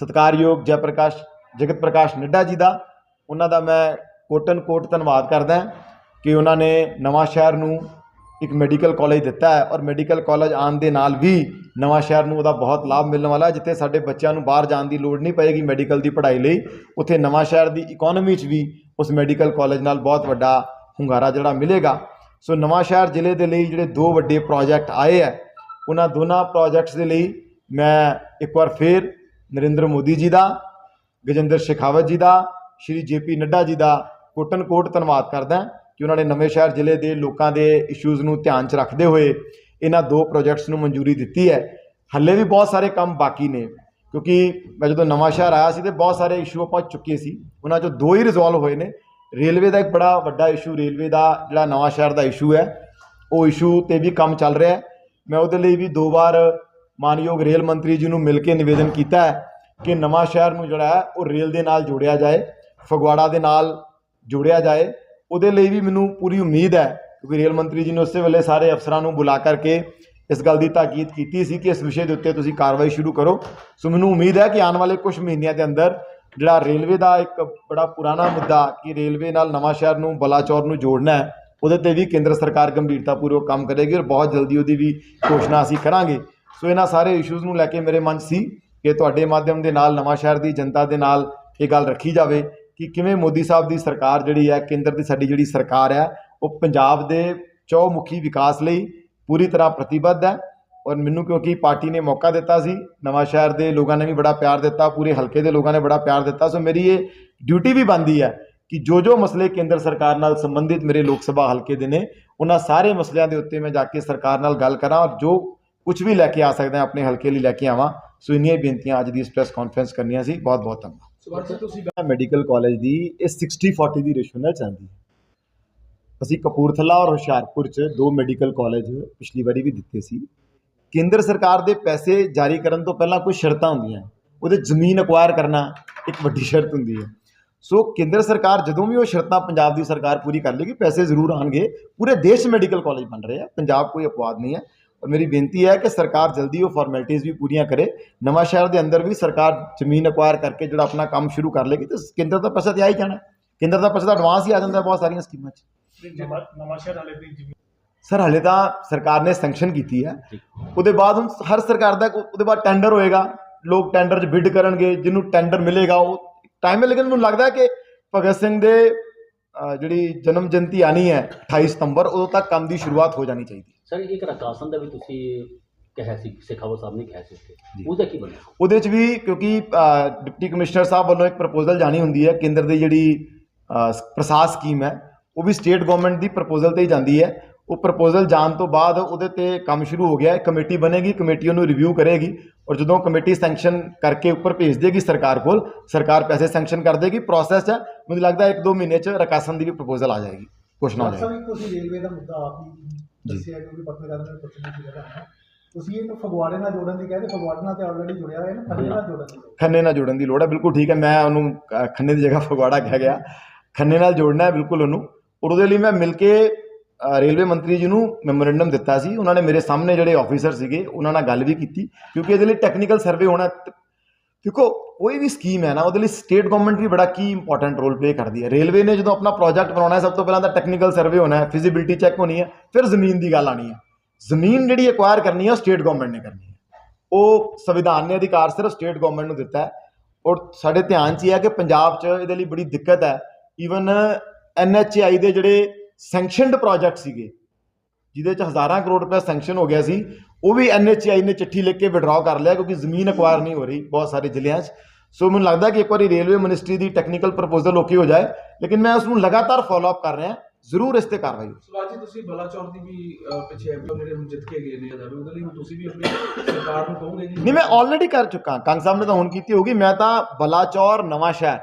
ਸਤਿਕਾਰਯੋਗ ਜੈਪ੍ਰਕਾਸ਼, ਜਗਤ ਪ੍ਰਕਾਸ਼ ਨੱਡਾ ਜੀ ਦਾ, ਉਹਨਾਂ ਦਾ ਮੈਂ ਕੋਟਨ ਕੋਟ ਧੰਨਵਾਦ ਕਰਦਾ ਕਿ ਉਹਨਾਂ ਨੇ ਨਵਾਂ ਸ਼ਹਿਰ ਨੂੰ ਇੱਕ ਮੈਡੀਕਲ ਕਾਲਜ ਦਿੱਤਾ ਹੈ ਔਰ ਮੈਡੀਕਲ ਕਾਲਜ ਆਉਣ ਦੇ ਨਾਲ ਵੀ ਨਵਾਂ ਸ਼ਹਿਰ ਨੂੰ ਉਹਦਾ ਬਹੁਤ ਲਾਭ ਮਿਲਣ ਵਾਲਾ ਜਿੱਥੇ ਸਾਡੇ ਬੱਚਿਆਂ ਨੂੰ ਬਾਹਰ ਜਾਣ ਦੀ ਲੋੜ ਨਹੀਂ ਪਏਗੀ ਮੈਡੀਕਲ ਦੀ ਪੜ੍ਹਾਈ ਲਈ, ਉੱਥੇ ਨਵਾਂ ਸ਼ਹਿਰ ਦੀ ਇਕਨੋਮੀ 'ਚ ਵੀ ਉਸ ਮੈਡੀਕਲ ਕਾਲਜ ਨਾਲ ਬਹੁਤ ਵੱਡਾ ਹੁੰਗਾਰਾ ਜਿਹੜਾ ਮਿਲੇਗਾ। ਸੋ ਨਵਾਂ ਸ਼ਹਿਰ ਜ਼ਿਲ੍ਹੇ ਦੇ ਲਈ ਜਿਹੜੇ ਦੋ ਵੱਡੇ ਪ੍ਰੋਜੈਕਟ ਆਏ ਹੈ ਉਹਨਾਂ ਦੋਨਾਂ ਪ੍ਰੋਜੈਕਟਸ ਦੇ ਲਈ ਮੈਂ ਇੱਕ ਵਾਰ ਫੇਰ ਨਰਿੰਦਰ ਮੋਦੀ ਜੀ ਦਾ, ਗਜਿੰਦਰ ਸ਼ੇਖਾਵਤ ਜੀ ਦਾ, ਸ਼੍ਰੀ ਜੇਪੀ ਨੱਡਾ ਜੀ ਦਾ ਕੋਟਨ ਕੋਟ ਧੰਨਵਾਦ ਕਰਦਾ ਕਿ ਉਹਨਾਂ ਨੇ ਨਵੇਂ ਸ਼ਹਿਰ ਜ਼ਿਲ੍ਹੇ ਦੇ ਲੋਕਾਂ ਦੇ ਇਸ਼ੂਜ਼ ਨੂੰ ਧਿਆਨ 'ਚ ਰੱਖਦੇ ਹੋਏ ਇਹਨਾਂ ਦੋ ਪ੍ਰੋਜੈਕਟਸ ਨੂੰ ਮਨਜ਼ੂਰੀ ਦਿੱਤੀ ਹੈ। ਹੱਲੇ ਵੀ ਬਹੁਤ ਸਾਰੇ ਕੰਮ ਬਾਕੀ ਨੇ, ਕਿਉਂਕਿ ਮੈਂ ਜਦੋਂ ਨਵਾਂ ਸ਼ਹਿਰ ਆਇਆ ਸੀ ਤੇ ਬਹੁਤ ਸਾਰੇ ਇਸ਼ੂ ਆਪਾਂ ਚੁੱਕੇ ਸੀ, ਉਹਨਾਂ 'ਚੋਂ ਦੋ ਹੀ ਰਿਜ਼ੋਲਵ ਹੋਏ ਨੇ। ਰੇਲਵੇ ਦਾ ਇੱਕ ਬੜਾ ਵੱਡਾ ਇਸ਼ੂ ਰੇਲਵੇ ਦਾ ਜਿਹੜਾ ਨਵਾਂ ਸ਼ਹਿਰ ਦਾ ਇਸ਼ੂ ਹੈ, ਉਹ ਇਸ਼ੂ ਤੇ ਵੀ ਕੰਮ ਚੱਲ ਰਿਹਾ ਹੈ। ਮੈਂ ਉਹਦੇ ਲਈ ਵੀ ਦੋ ਵਾਰ ਮਾਨਯੋਗ ਰੇਲ ਮੰਤਰੀ ਜੀ ਨੂੰ ਮਿਲ ਕੇ ਨਿਵੇਦਨ ਕੀਤਾ ਹੈ ਕਿ ਨਵਾਂ ਸ਼ਹਿਰ ਨੂੰ ਜਿਹੜਾ ਹੈ, ਉਹ ਰੇਲ ਦੇ ਨਾਲ ਜੋੜਿਆ ਜਾਏ, ਫਗਵਾੜਾ ਦੇ ਨਾਲ ਜੋੜਿਆ ਜਾਏ। ਉਹਦੇ ਲਈ ਵੀ ਮੈਨੂੰ ਪੂਰੀ ਉਮੀਦ ਹੈ, ਕਿਉਂਕਿ ਰੇਲ ਮੰਤਰੀ ਜੀ ਨੇ ਉਸੇ ਵੇਲੇ ਸਾਰੇ ਅਫਸਰਾਂ ਨੂੰ ਬੁਲਾ ਕਰਕੇ ਇਸ ਗੱਲ ਦੀ ਤਾਕੀਦ ਕੀਤੀ ਸੀ ਕਿ ਇਸ ਵਿਸ਼ੇ ਦੇ ਉੱਤੇ ਤੁਸੀਂ ਕਾਰਵਾਈ ਸ਼ੁਰੂ ਕਰੋ। ਸੋ ਮੈਨੂੰ ਉਮੀਦ ਹੈ ਕਿ ਆਉਣ ਵਾਲੇ ਕੁਝ ਮਹੀਨਿਆਂ ਦੇ ਅੰਦਰ ਜਿਹੜਾ ਰੇਲਵੇ ਦਾ ਇੱਕ ਬੜਾ ਪੁਰਾਣਾ ਮੁੱਦਾ ਕਿ ਰੇਲਵੇ ਨਾਲ ਨਵਾਂ ਸ਼ਹਿਰ ਨੂੰ, ਬਲਾਚੌਰ ਨੂੰ ਜੋੜਨਾ ਹੈ ਉਹਦੇ ਤੇ ਵੀ ਕੇਂਦਰ ਸਰਕਾਰ ਗੰਭੀਰਤਾਪੂਰਵਕ ਕੰਮ ਕਰੇਗੀ ਔਰ ਬਹੁਤ ਜਲਦੀ ਉਹਦੀ ਵੀ ਘੋਸ਼ਣਾ ਅਸੀਂ ਕਰਾਂਗੇ। ਸੋ ਇਹਨਾਂ ਸਾਰੇ ਇਸ਼ੂਜ਼ ਨੂੰ ਲੈ ਕੇ ਮੇਰੇ ਮਨ 'ਚ ਸੀ ਕਿ ਤੁਹਾਡੇ ਮਾਧਿਅਮ ਦੇ ਨਾਲ, ਨਵਾਂ ਸ਼ਹਿਰ ਦੀ ਜਨਤਾ ਦੇ ਨਾਲ ਇਹ ਗੱਲ ਰੱਖੀ ਜਾਵੇ ਕਿ ਕਿਵੇਂ ਮੋਦੀ ਸਾਹਿਬ ਦੀ ਸਰਕਾਰ ਜਿਹੜੀ ਹੈ, ਕੇਂਦਰ ਦੀ ਸਾਡੀ ਜਿਹੜੀ ਸਰਕਾਰ ਹੈ, ਉਹ ਪੰਜਾਬ ਦੇ ਚੌਮੁਖੀ ਵਿਕਾਸ ਲਈ ਪੂਰੀ ਤਰ੍ਹਾਂ ਪ੍ਰਤੀਬੱਧ ਹੈ ਔਰ ਮੈਨੂੰ ਕਿਉਂਕਿ ਪਾਰਟੀ ਨੇ ਮੌਕਾ ਦਿੱਤਾ ਸੀ, ਨਵਾਂ ਸ਼ਹਿਰ ਦੇ ਲੋਕਾਂ ਨੇ ਵੀ ਬੜਾ ਪਿਆਰ ਦਿੱਤਾ, ਪੂਰੇ ਹਲਕੇ ਦੇ ਲੋਕਾਂ ਨੇ ਬੜਾ ਪਿਆਰ ਦਿੱਤਾ, ਸੋ ਮੇਰੀ ਇਹ ਡਿਊਟੀ ਵੀ ਬਣਦੀ ਹੈ ਕਿ ਜੋ ਜੋ ਮਸਲੇ ਕੇਂਦਰ ਸਰਕਾਰ ਨਾਲ ਸੰਬੰਧਿਤ ਮੇਰੇ ਲੋਕ ਸਭਾ ਹਲਕੇ ਦੇ ਨੇ ਉਹਨਾਂ ਸਾਰੇ ਮਸਲਿਆਂ ਦੇ ਉੱਤੇ ਮੈਂ ਜਾ ਕੇ ਸਰਕਾਰ ਨਾਲ ਗੱਲ ਕਰਾਂ ਔਰ ਜੋ ਕੁਝ ਵੀ ਲੈ ਕੇ ਆ ਸਕਦਾ ਆਪਣੇ ਹਲਕੇ ਲਈ ਲੈ ਕੇ ਆਵਾਂ। ਸੋ ਇੰਨੀਆਂ ਹੀ ਬੇਨਤੀਆਂ ਅੱਜ ਦੀ ਇਸ ਪ੍ਰੈਸ ਕਾਨਫਰੰਸ ਕਰਨੀਆਂ ਸੀ। ਬਹੁਤ ਬਹੁਤ ਧੰਨਵਾਦ। ਸਵਾਲ ਤੁਸੀਂ ਮੈਡੀਕਲ ਕਾਲਜ ਦੀ ਇਹ 60 40 ਦੀ ਰੇਸ਼ੋ ਨਾਲ ਚੱਲਦੀ ਹੈ। ਅਸੀਂ ਕਪੂਰਥਲਾ ਔਰ ਹੁਸ਼ਿਆਰਪੁਰ 'ਚ ਦੋ ਮੈਡੀਕਲ ਕਾਲਜ ਪਿਛਲੀ ਵਾਰੀ ਵੀ ਦਿੱਤੇ ਸੀ। ਕੇਂਦਰ ਸਰਕਾਰ ਦੇ ਪੈਸੇ ਜਾਰੀ ਕਰਨ ਤੋਂ ਪਹਿਲਾਂ ਕੁਝ ਸ਼ਰਤਾਂ ਹੁੰਦੀਆਂ। ਉਹਦੇ ਜ਼ਮੀਨ ਅਕਵਾਇਰ ਕਰਨਾ ਇੱਕ ਵੱਡੀ ਸ਼ਰਤ ਹੁੰਦੀ ਹੈ। ਸੋ ਕੇਂਦਰ ਸਰਕਾਰ ਜਦੋਂ ਵੀ ਉਹ ਸ਼ਰਤਾਂ ਪੰਜਾਬ ਦੀ ਸਰਕਾਰ ਪੂਰੀ ਕਰ ਲੇਗੀ ਪੈਸੇ ਜ਼ਰੂਰ ਆਣਗੇ ਪੂਰੇ ਦੇਸ਼ 'ਚ ਮੈਡੀਕਲ ਕਾਲਜ ਬਣ ਰਹੇ ਆ ਪੰਜਾਬ ਕੋਈ ਅਪਵਾਦ ਨਹੀਂ ਹੈ। ਔਰ ਮੇਰੀ ਬੇਨਤੀ ਹੈ ਕਿ ਸਰਕਾਰ ਜਲਦੀ ਉਹ ਫਾਰਮੈਲਿਟੀਆਂ ਵੀ ਪੂਰੀਆਂ ਕਰੇ। ਨਵਾਂ ਸ਼ਹਿਰ ਦੇ ਅੰਦਰ ਵੀ ਸਰਕਾਰ ਜ਼ਮੀਨ ਅਕਵਾਇਰ ਕਰਕੇ ਜਿਹੜਾ ਆਪਣਾ ਕੰਮ ਸ਼ੁਰੂ ਕਰ ਲੇਗੀ ਤੇ ਕੇਂਦਰ ਦਾ ਪੈਸਾ ਤੇ ਆ ਹੀ ਜਾਣਾ। ਕੇਂਦਰ ਦਾ ਪੈਸਾ ਤਾਂ ਐਡਵਾਂਸ ਹੀ ਆ ਜਾਂਦਾ ਬਹੁਤ ਸਾਰੀਆਂ ਸਕੀਮਾਂ 'ਚ। ਨਵਾਂ ਸ਼ਹਿਰ ਵਾਲੇ ਦੀ ਜ਼ਮੀਨ ਸਰ ਹਲੇ ਤਾਂ ਸਰਕਾਰ ਨੇ ਸੈਂਕਸ਼ਨ ਕੀਤੀ ਹੈ। ਉਹਦੇ ਬਾਅਦ ਹੁਣ ਹਰ ਸਰਕਾਰ ਦਾ ਉਹਦੇ ਬਾਅਦ ਟੈਂਡਰ ਹੋਏਗਾ। ਲੋਕ ਟੈਂਡਰ 'ਚ ਬਿਡ ਕਰਨਗੇ ਜਿਹਨੂੰ ਟੈਂਡਰ ਮਿਲੇਗਾ ਉਹ ਟਾਈਮ ਲੇਕਿਨ ਮੈਨੂੰ ਲੱਗਦਾ ਹੈ ਕਿ ਭਗਤ ਸਿੰਘ ਦੇ ਜਿਹੜੀ ਜਨਮ ਜਯੰਤੀ ਆਣੀ ਹੈ 28 ਸਤੰਬਰ ਉਦੋਂ ਤੱਕ ਕੰਮ ਦੀ ਸ਼ੁਰੂਆਤ ਹੋ ਜਾਣੀ ਚਾਹੀਦੀ ਹੈ। ਸਰ ਇੱਕ ਰਕਾਸਨ ਦਾ ਵੀ ਤੁਸੀਂ ਕਿਹਾ ਸੀ ਸਿਖਾਵਤ ਸਾਹਿਬ ਨੇ ਕਿਹਾ ਸੀ ਉਹਦਾ ਕੀ ਬਣਿਆ? ਉਹਦੇ 'ਚ ਵੀ ਕਿਉਂਕਿ ਡਿਪਟੀ ਕਮਿਸ਼ਨਰ ਸਾਹਿਬ ਵੱਲੋਂ ਇੱਕ ਪ੍ਰਪੋਜ਼ਲ ਜਾਣੀ ਹੁੰਦੀ ਹੈ ਕੇਂਦਰ ਦੀ ਜਿਹੜੀ ਅ, ਪ੍ਰਸਾਦ ਸਕੀਮ ਹੈ ਉਹ ਵੀ ਸਟੇਟ ਗਵਰਨਮੈਂਟ ਦੀ ਪ੍ਰਪੋਜ਼ਲ ਤੇ ਹੀ ਜਾਂਦੀ ਹੈ। ਉਹ ਪ੍ਰਪੋਜ਼ਲ ਜਾਣ ਤੋਂ ਬਾਅਦ ਉਹਦੇ ਤੇ ਕੰਮ ਸ਼ੁਰੂ ਹੋ ਗਿਆ ਹੈ ਕਮੇਟੀ ਬਣੇਗੀ ਕਮੇਟੀ ਉਹਨੂੰ ਰਿਵਿਊ ਕਰੇਗੀ ਔਰ ਜਦੋਂ ਕਮੇਟੀ ਸੈਂਕਸ਼ਨ ਕਰਕੇ ਉੱਪਰ ਭੇਜ ਦੇਗੀ ਸਰਕਾਰ ਕੋਲ ਸਰਕਾਰ ਪੈਸੇ ਸੈਂਕਸ਼ਨ ਕਰ ਦੇਗੀ ਪ੍ਰੋਸੈਸ ਹੈ ਮੈਨੂੰ ਲੱਗਦਾ ਇੱਕ ਦੋ ਮਹੀਨੇ 'ਚ ਰਕਾਸਨ ਦੀ ਵੀ ਪ੍ਰਪੋਜ਼ਲ ਆ ਜਾਏਗੀ ਘੋਸ਼ਣਾ ਹੋ ਜਾਏਗੀ। ਸਭ ਤੁਸੀਂ ਰੇਲਵੇ ਦਾ ਮੁੱਦਾ ਆਪ ਹੀ ਦੱਸਿਆ ਕਿਉਂਕਿ ਪੱਤਰਕਾਰਾਂ ਨੇ ਪੁੱਛਣਾ ਸੀ ਜਗ੍ਹਾ ਤੁਸੀਂ ਇਹਨੂੰ ਫਗਵਾੜੇ ਨਾਲ ਜੋੜਨ ਦੀ ਕਹਿੰਦੇ ਫਗਵਾੜੇ ਨਾਲ ਤੇ ਆਲਰੇਡੀ ਜੁੜਿਆ ਹੋਇਆ ਨਾ ਖੰਨੇ ਨਾਲ ਜੋੜਨ ਦੀ ਲੋੜ। ਖੰਨੇ ਨਾਲ ਜੋੜਨ ਦੀ ਲੋੜ ਹੈ ਬਿਲਕੁਲ ਠੀਕ ਹੈ ਮੈਂ ਉਹਨੂੰ ਖੰਨੇ ਦੀ ਜਗ੍ਹਾ ਫਗਵਾੜਾ ਕਿਹਾ ਗਿਆ। ਖੰਨੇ ਨਾਲ ਜੋੜਨਾ ਹੈ ਬਿਲਕੁਲ ਉਹਨੂੰ। ਔਰ ਉਹਦੇ ਲਈ ਮੈਂ ਮਿਲ ਕੇ ਰੇਲਵੇ ਮੰਤਰੀ ਜੀ ਨੂੰ ਮੈਮੋਰੈਂਡਮ ਦਿੱਤਾ ਸੀ। ਉਹਨਾਂ ਨੇ ਮੇਰੇ ਸਾਹਮਣੇ ਜਿਹੜੇ ਆਫੀਸਰ ਸੀਗੇ, ਉਹਨਾਂ ਨਾਲ ਗੱਲ ਵੀ ਕੀਤੀ, ਕਿਉਂਕਿ ਇਹਦੇ ਲਈ ਟੈਕਨੀਕਲ ਸਰਵੇ ਹੋਣਾ ਦੇਖੋ, ਕੋਈ ਵੀ ਸਕੀਮ ਹੈ ਨਾ, ਉਹਦੇ ਲਈ ਸਟੇਟ ਗਵਰਨਮੈਂਟ ਵੀ ਬੜਾ ਕੀ ਇੰਪੋਰਟੈਂਟ ਰੋਲ ਪਲੇ ਕਰਦੀ ਹੈ। ਰੇਲਵੇ ਨੇ ਜਦੋਂ ਆਪਣਾ ਪ੍ਰੋਜੈਕਟ ਬਣਾਉਣਾ ਹੈ, ਸਭ ਤੋਂ ਪਹਿਲਾਂ ਤਾਂ ਟੈਕਨੀਕਲ ਸਰਵੇ ਹੋਣਾ ਹੈ ਫਿਜ਼ੀਬਿਲਿਟੀ ਚੈੱਕ ਹੋਣੀ ਹੈ, ਫਿਰ ਜ਼ਮੀਨ ਦੀ ਗੱਲ ਆਣੀ ਹੈ। ਜ਼ਮੀਨ ਜਿਹੜੀ ਐਕਵਾਇਰ ਕਰਨੀ ਹੈ, ਉਹ ਸਟੇਟ ਗਵਰਨਮੈਂਟ ਨੇ ਕਰਨੀ ਹੈ। ਉਹ ਸੰਵਿਧਾਨ ਨੇ ਅਧਿਕਾਰ ਸਿਰਫ ਸਟੇਟ ਗਵਰਨਮੈਂਟ ਨੂੰ ਦਿੱਤਾ ਹੈ। ਔਰ ਸਾਡੇ ਧਿਆਨ 'ਚ ਇਹ ਹੈ ਕਿ ਪੰਜਾਬ 'ਚ ਇਹਦੇ ਲਈ ਬੜੀ ਦਿੱਕਤ ਹੈ। ਈਵਨ ਐਨਐਚਆਈ ਦੇ ਜਿਹੜੇ ਸੈਂਕਸ਼ਨਡ ਪ੍ਰੋਜੈਕਟ ਸੀਗੇ ਜਿਹਦੇ 'ਚ ਹਜ਼ਾਰਾਂ ਕਰੋੜ ਰੁਪਏ ਸੈਂਕਸ਼ਨ ਹੋ ਗਿਆ ਸੀ। ਉਹ ਵੀ ਐਨਐਚਆਈ ਨੇ ਚਿੱਠੀ ਲਿਖ ਕੇ ਵਿਡਰਾਅ ਕਰ ਲਿਆ ਕਿਉਂਕਿ ਜ਼ਮੀਨ ਅਕਵਾਇਰ ਨਹੀਂ ਹੋ ਰਹੀ ਬਹੁਤ ਸਾਰੇ ਜ਼ਿਲ੍ਹਿਆਂ 'ਚ। ਸੋ ਮੈਨੂੰ ਲੱਗਦਾ ਕਿ ਇੱਕ ਵਾਰੀ ਰੇਲਵੇ ਮਿਨਿਸਟਰੀ ਦੀ ਟੈਕਨੀਕਲ ਪ੍ਰਪੋਜ਼ਲ ਓਕੇ ਹੋ ਜਾਏ ਲੇਕਿਨ ਮੈਂ ਉਸ ਨੂੰ ਲਗਾਤਾਰ ਫਾਲੋ ਅਪ ਕਰ ਰਿਹਾ ਜ਼ਰੂਰ ਇਸ ਤੇ ਕਾਰਵਾਈ ਹੋਊ। ਸਵਾਜੀ ਤੁਸੀਂ ਬਲਾਚੌਰ ਦੀ ਵੀ ਪਿੱਛੇ ਐਮਪੀ ਜਿਹੜੇ ਹੁਣ ਜਿੱਤ ਕੇ ਗਏ ਨੇ ਅਦਾਲਤ ਉਹਦੇ ਲਈ ਤੁਸੀਂ ਵੀ ਆਪਣੀ ਸਰਕਾਰ ਨੂੰ ਕਹੋਗੇ ਜੀ? ਨਹੀਂ ਮੈਂ ਆਲਰੇਡੀ ਕਰ ਚੁੱਕਾ। ਕੰਗ ਸਾਹਿਬ ਨੇ ਤਾਂ ਹੁਣ ਕੀਤੀ ਹੋਗੀ ਮੈਂ ਤਾਂ ਬਲਾਚੌਰ ਨਵਾਂ ਸ਼ਹਿਰ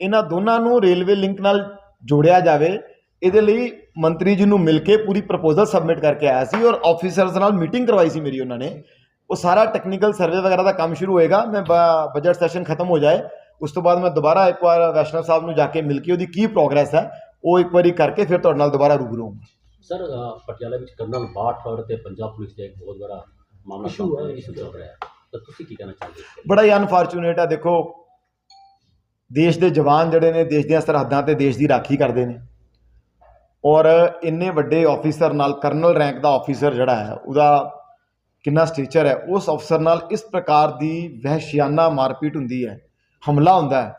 ਇਹਨਾਂ ਦੋਨਾਂ ਨੂੰ ਰੇਲਵੇ ਲਿੰਕ ਨਾਲ ਜੋੜਿਆ ਜਾਵੇ ਇਹਦੇ ਲਈ ਮੰਤਰੀ ਜੀ ਨੂੰ ਮਿਲ ਕੇ ਪੂਰੀ ਪ੍ਰਪੋਜ਼ਲ ਸਬਮਿਟ ਕਰਕੇ ਆਇਆ ਸੀ ਔਰ ਆਫੀਸਰਸ ਨਾਲ ਮੀਟਿੰਗ ਕਰਵਾਈ ਸੀ ਮੇਰੀ ਉਹਨਾਂ ਨੇ। ਉਹ ਸਾਰਾ ਟੈਕਨੀਕਲ ਸਰਵੇ ਵਗੈਰਾ ਦਾ ਕੰਮ ਸ਼ੁਰੂ ਹੋਏਗਾ ਮੈਂ ਬਜਟ ਸੈਸ਼ਨ ਖਤਮ ਹੋ ਜਾਏ ਉਸ ਤੋਂ ਬਾਅਦ ਮੈਂ ਦੁਬਾਰਾ ਇੱਕ ਵਾਰ ਵੈਸ਼ਨਵ ਸਾਹਿਬ ਨੂੰ ਜਾ ਕੇ ਮਿਲ ਕੇ ਉਹਦੀ ਕੀ ਪ੍ਰੋਗਰੈਸ ਹੈ ਉਹ ਇੱਕ ਵਾਰੀ ਕਰਕੇ ਫਿਰ ਤੁਹਾਡੇ ਨਾਲ ਦੁਬਾਰਾ ਰੂਬਰੂ ਹੋਊਂਗਾ ਸਰ ਪਟਿਆਲਾ ਵਿੱਚ ਕਰਨਲ ਬਾਠੌਰ ਤੇ ਪੰਜਾਬ ਪੁਲਿਸ ਦਾ ਇੱਕ ਬਹੁਤ ਬੜਾ ਮਾਮਲਾ ਚੱਲ ਰਿਹਾ ਹੈ। ਤਾਂ ਤੁਸੀਂ ਕੀ ਕਹਿਣਾ ਚਾਹੁੰਦੇ ਹੋ ਬੜਾ ਹੀ ਅਨਫੋਰਚੂਨੇਟ ਹੈ ਦੇਖੋ। ਦੇਸ਼ ਦੇ ਜਵਾਨ ਜਿਹੜੇ ਨੇ ਦੇਸ਼ ਦੀਆਂ ਸਰਹੱਦਾਂ ਤੇ ਦੇਸ਼ ਦੀ ਰਾਖੀ ਕਰਦੇ ਨੇ। ਔਰ ਇੰਨੇ ਵੱਡੇ ਆਫੀਸਰ ਨਾਲ ਕਰਨਲ ਰੈਂਕ ਦਾ ਆਫੀਸਰ ਜਿਹੜਾ ਹੈ, ਉਹਦਾ ਕਿੰਨਾ ਸਟੀਚਰ ਹੈ, ਉਸ ਅਫਸਰ ਨਾਲ ਇਸ ਪ੍ਰਕਾਰ ਦੀ ਵਹਿਸ਼ਿਆਨਾ ਮਾਰਪੀਟ ਹੁੰਦੀ ਹੈ, ਹਮਲਾ ਹੁੰਦਾ ਹੈ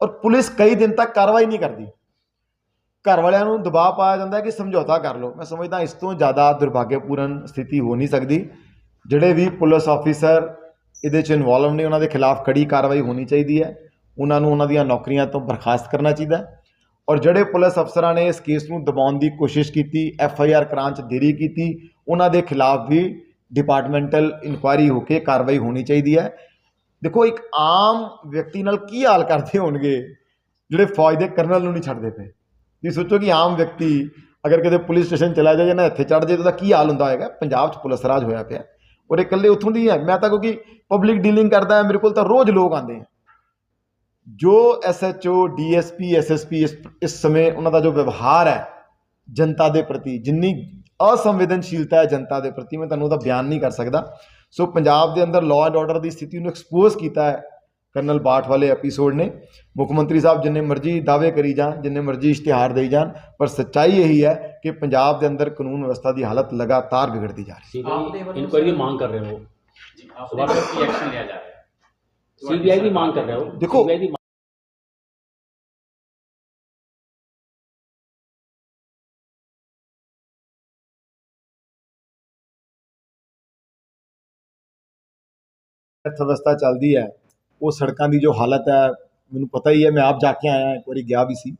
ਔਰ ਪੁਲਿਸ ਕਈ ਦਿਨ ਤੱਕ ਕਾਰਵਾਈ ਨਹੀਂ ਕਰਦੀ। ਘਰ ਵਾਲਿਆਂ ਨੂੰ ਦਬਾਅ ਪਾਇਆ ਜਾਂਦਾ ਕਿ ਸਮਝੌਤਾ ਕਰ ਲਓ। ਮੈਂ ਸਮਝਦਾ ਇਸ ਤੋਂ ਜ਼ਿਆਦਾ ਦੁਰਭਾਗਿਆਪੂਰਨ ਸਥਿਤੀ ਹੋ ਨਹੀਂ ਸਕਦੀ। ਜਿਹੜੇ ਵੀ ਪੁਲਿਸ ਆਫੀਸਰ ਇਹਦੇ 'ਚ ਇਨਵੋਲਵ ਨੇ, ਉਹਨਾਂ ਦੇ ਖਿਲਾਫ ਕੜੀ ਕਾਰਵਾਈ ਹੋਣੀ ਚਾਹੀਦੀ ਹੈ। ਉਹਨਾਂ ਨੂੰ ਉਹਨਾਂ ਦੀਆਂ ਨੌਕਰੀਆਂ ਤੋਂ ਬਰਖਾਸਤ ਕਰਨਾ ਚਾਹੀਦਾ ਔਰ ਜਿਹੜੇ ਪੁਲਿਸ ਅਫਸਰਾਂ ਨੇ ਇਸ ਕੇਸ ਨੂੰ ਦਬਾਉਣ ਦੀ ਕੋਸ਼ਿਸ਼ ਕੀਤੀ, ਐਫ ਆਈ ਆਰ ਕਰਾਉਣ 'ਚ ਦੇਰੀ ਕੀਤੀ, ਉਹਨਾਂ ਦੇ ਖਿਲਾਫ ਵੀ ਡਿਪਾਰਟਮੈਂਟਲ ਇਨਕੁਆਇਰੀ ਹੋ ਕੇ ਕਾਰਵਾਈ ਹੋਣੀ ਚਾਹੀਦੀ ਹੈ। ਦੇਖੋ, ਇੱਕ ਆਮ ਵਿਅਕਤੀ ਨਾਲ ਕੀ ਹਾਲ ਕਰਦੇ ਹੋਣਗੇ ਜਿਹੜੇ ਫੌਜ ਦੇ ਕਰਨਲ ਨੂੰ ਨਹੀਂ ਛੱਡਦੇ ਪਏ? ਤੁਸੀਂ ਸੋਚੋ ਕਿ ਆਮ ਵਿਅਕਤੀ ਅਗਰ ਕਿਤੇ ਪੁਲਿਸ ਸਟੇਸ਼ਨ ਚਲਾ ਜਾਏ ਜਾਂ ਨਾ ਇੱਥੇ ਚੜ ਜਾਏ ਤਾਂ ਕੀ ਹਾਲ ਹੁੰਦਾ ਹੋਏਗਾ? ਪੰਜਾਬ 'ਚ ਪੁਲਿਸ ਰਾਜ ਹੋਇਆ ਪਿਆ। ਔਰ ਇਹ ਇਕੱਲੇ ਉੱਥੋਂ ਦੀ ਹੈ। ਮੈਂ ਤਾਂ ਕਿਉਂਕਿ ਪਬਲਿਕ ਡੀਲਿੰਗ ਕਰਦਾ ਮੇਰੇ ਕੋਲ ਤਾਂ ਰੋਜ਼ ਲੋਕ ਆਉਂਦੇ ਆ। ਜੋ S H O D S P S S P ਇਸ ਸਮੇਂ ਉਹਨਾਂ ਦਾ ਜੋ ਵਿਵਹਾਰ ਹੈ ਜਨਤਾ ਦੇ ਪ੍ਰਤੀ ਜਿੰਨੀ ਅਸੰਵੇਦਨਸ਼ੀਲਤਾ ਹੈ ਜਨਤਾ ਦੇ ਪ੍ਰਤੀ ਮੈਂ ਤੁਹਾਨੂੰ ਉਹਦਾ ਬਿਆਨ ਨਹੀਂ ਕਰ ਸਕਦਾ। ਸੋ ਪੰਜਾਬ ਦੇ ਅੰਦਰ ਲਾਅ ਐਂਡ ਆਰਡਰ ਦੀ ਸਥਿਤੀ ਨੂੰ ਐਕਸਪੋਜ਼ ਕੀਤਾ ਹੈ ਕਰਨਲ ਬਾਠ ਵਾਲੇ ਐਪੀਸੋਡ ਨੇ। ਮੁੱਖ ਮੰਤਰੀ ਸਾਹਿਬ ਜਿੰਨੇ ਮਰਜ਼ੀ ਦਾਅਵੇ ਕਰੀ ਜਾਣ ਜਿੰਨੇ ਮਰਜ਼ੀ ਇਸ਼ਤਿਹਾਰ ਦੇਈ ਜਾਣ ਪਰ ਸੱਚਾਈ ਇਹੀ ਹੈ ਕਿ ਪੰਜਾਬ ਦੇ ਅੰਦਰ ਕਾਨੂੰਨ ਵਿਵਸਥਾ ਦੀ ਹਾਲਤ ਲਗਾਤਾਰ ਵਿਗੜਦੀ ਜਾ ਰਹੀ ਹੈ। ਇਨਕੁਆਇਰੀ ਮੰਗ ਕਰ ਰਹੇ ਹੋ। ਜੀ ਆਪ ਦੇ ਕੀ ਐਕਸ਼ਨ ਲਿਆ ਜਾ ਰਿਹਾ ਹੈ? ਸੀਬੀਆਈ ਦੀ ਮੰਗ ਕਰ ਰਹੇ ਹੋ? ਦੇਖੋ ਅਰਥ ਵਿਵਸਥਾ ਚੱਲਦੀ ਹੈ, ਉਹ ਸੜਕਾਂ ਦੀ ਜੋ ਹਾਲਤ ਹੈ, ਮੈਨੂੰ ਪਤਾ ਹੀ ਹੈ, ਮੈਂ ਆਪ ਜਾ ਕੇ ਆਇਆ, ਇੱਕ ਵਾਰੀ ਗਿਆ ਵੀ ਸੀ।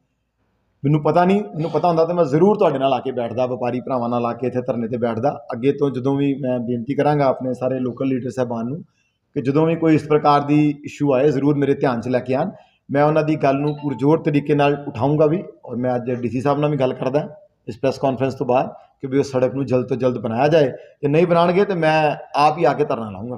ਮੈਨੂੰ ਪਤਾ ਨਹੀਂ, ਮੈਨੂੰ ਪਤਾ ਹੁੰਦਾ ਤਾਂ ਮੈਂ ਜ਼ਰੂਰ ਤੁਹਾਡੇ ਨਾਲ ਆ ਕੇ ਬੈਠਦਾ, ਵਪਾਰੀ ਭਰਾਵਾਂ ਨਾਲ ਆ ਕੇ ਇੱਥੇ ਧਰਨੇ ਤੇ ਬੈਠਦਾ। ਅੱਗੇ ਤੋਂ ਜਦੋਂ ਵੀ ਮੈਂ ਬੇਨਤੀ ਕਰਾਂਗਾ ਆਪਣੇ ਸਾਰੇ ਲੋਕਲ ਲੀਡਰ ਸਾਹਿਬਾਨ ਨੂੰ ਕਿ ਜਦੋਂ ਵੀ ਕੋਈ ਇਸ ਪ੍ਰਕਾਰ ਦੀ ਇਸ਼ੂ ਆਏ, ਜ਼ਰੂਰ ਮੇਰੇ ਧਿਆਨ 'ਚ ਲੈ ਕੇ ਆਣ। ਮੈਂ ਉਹਨਾਂ ਦੀ ਗੱਲ ਨੂੰ ਪੁਰਜੋਰ ਤਰੀਕੇ ਨਾਲ ਉਠਾਊਂਗਾ ਵੀ ਔਰ ਮੈਂ ਅੱਜ ਡੀਸੀ ਸਾਹਿਬ ਨਾਲ ਵੀ ਗੱਲ ਕਰਦਾ ਇਸ ਪ੍ਰੈਸ ਕਾਨਫਰੰਸ ਤੋਂ ਬਾਅਦ ਕਿ ਵੀ ਉਹ ਸੜਕ ਨੂੰ ਜਲਦ ਤੋਂ ਜਲਦ ਬਣਾਇਆ ਜਾਏ। ਜੇ ਨਹੀਂ ਬਣਾਉਣਗੇ ਤੇ ਮੈਂ ਆਪ ਹੀ ਆ ਕੇ ਧਰਨਾ ਲਾਉਂਗਾ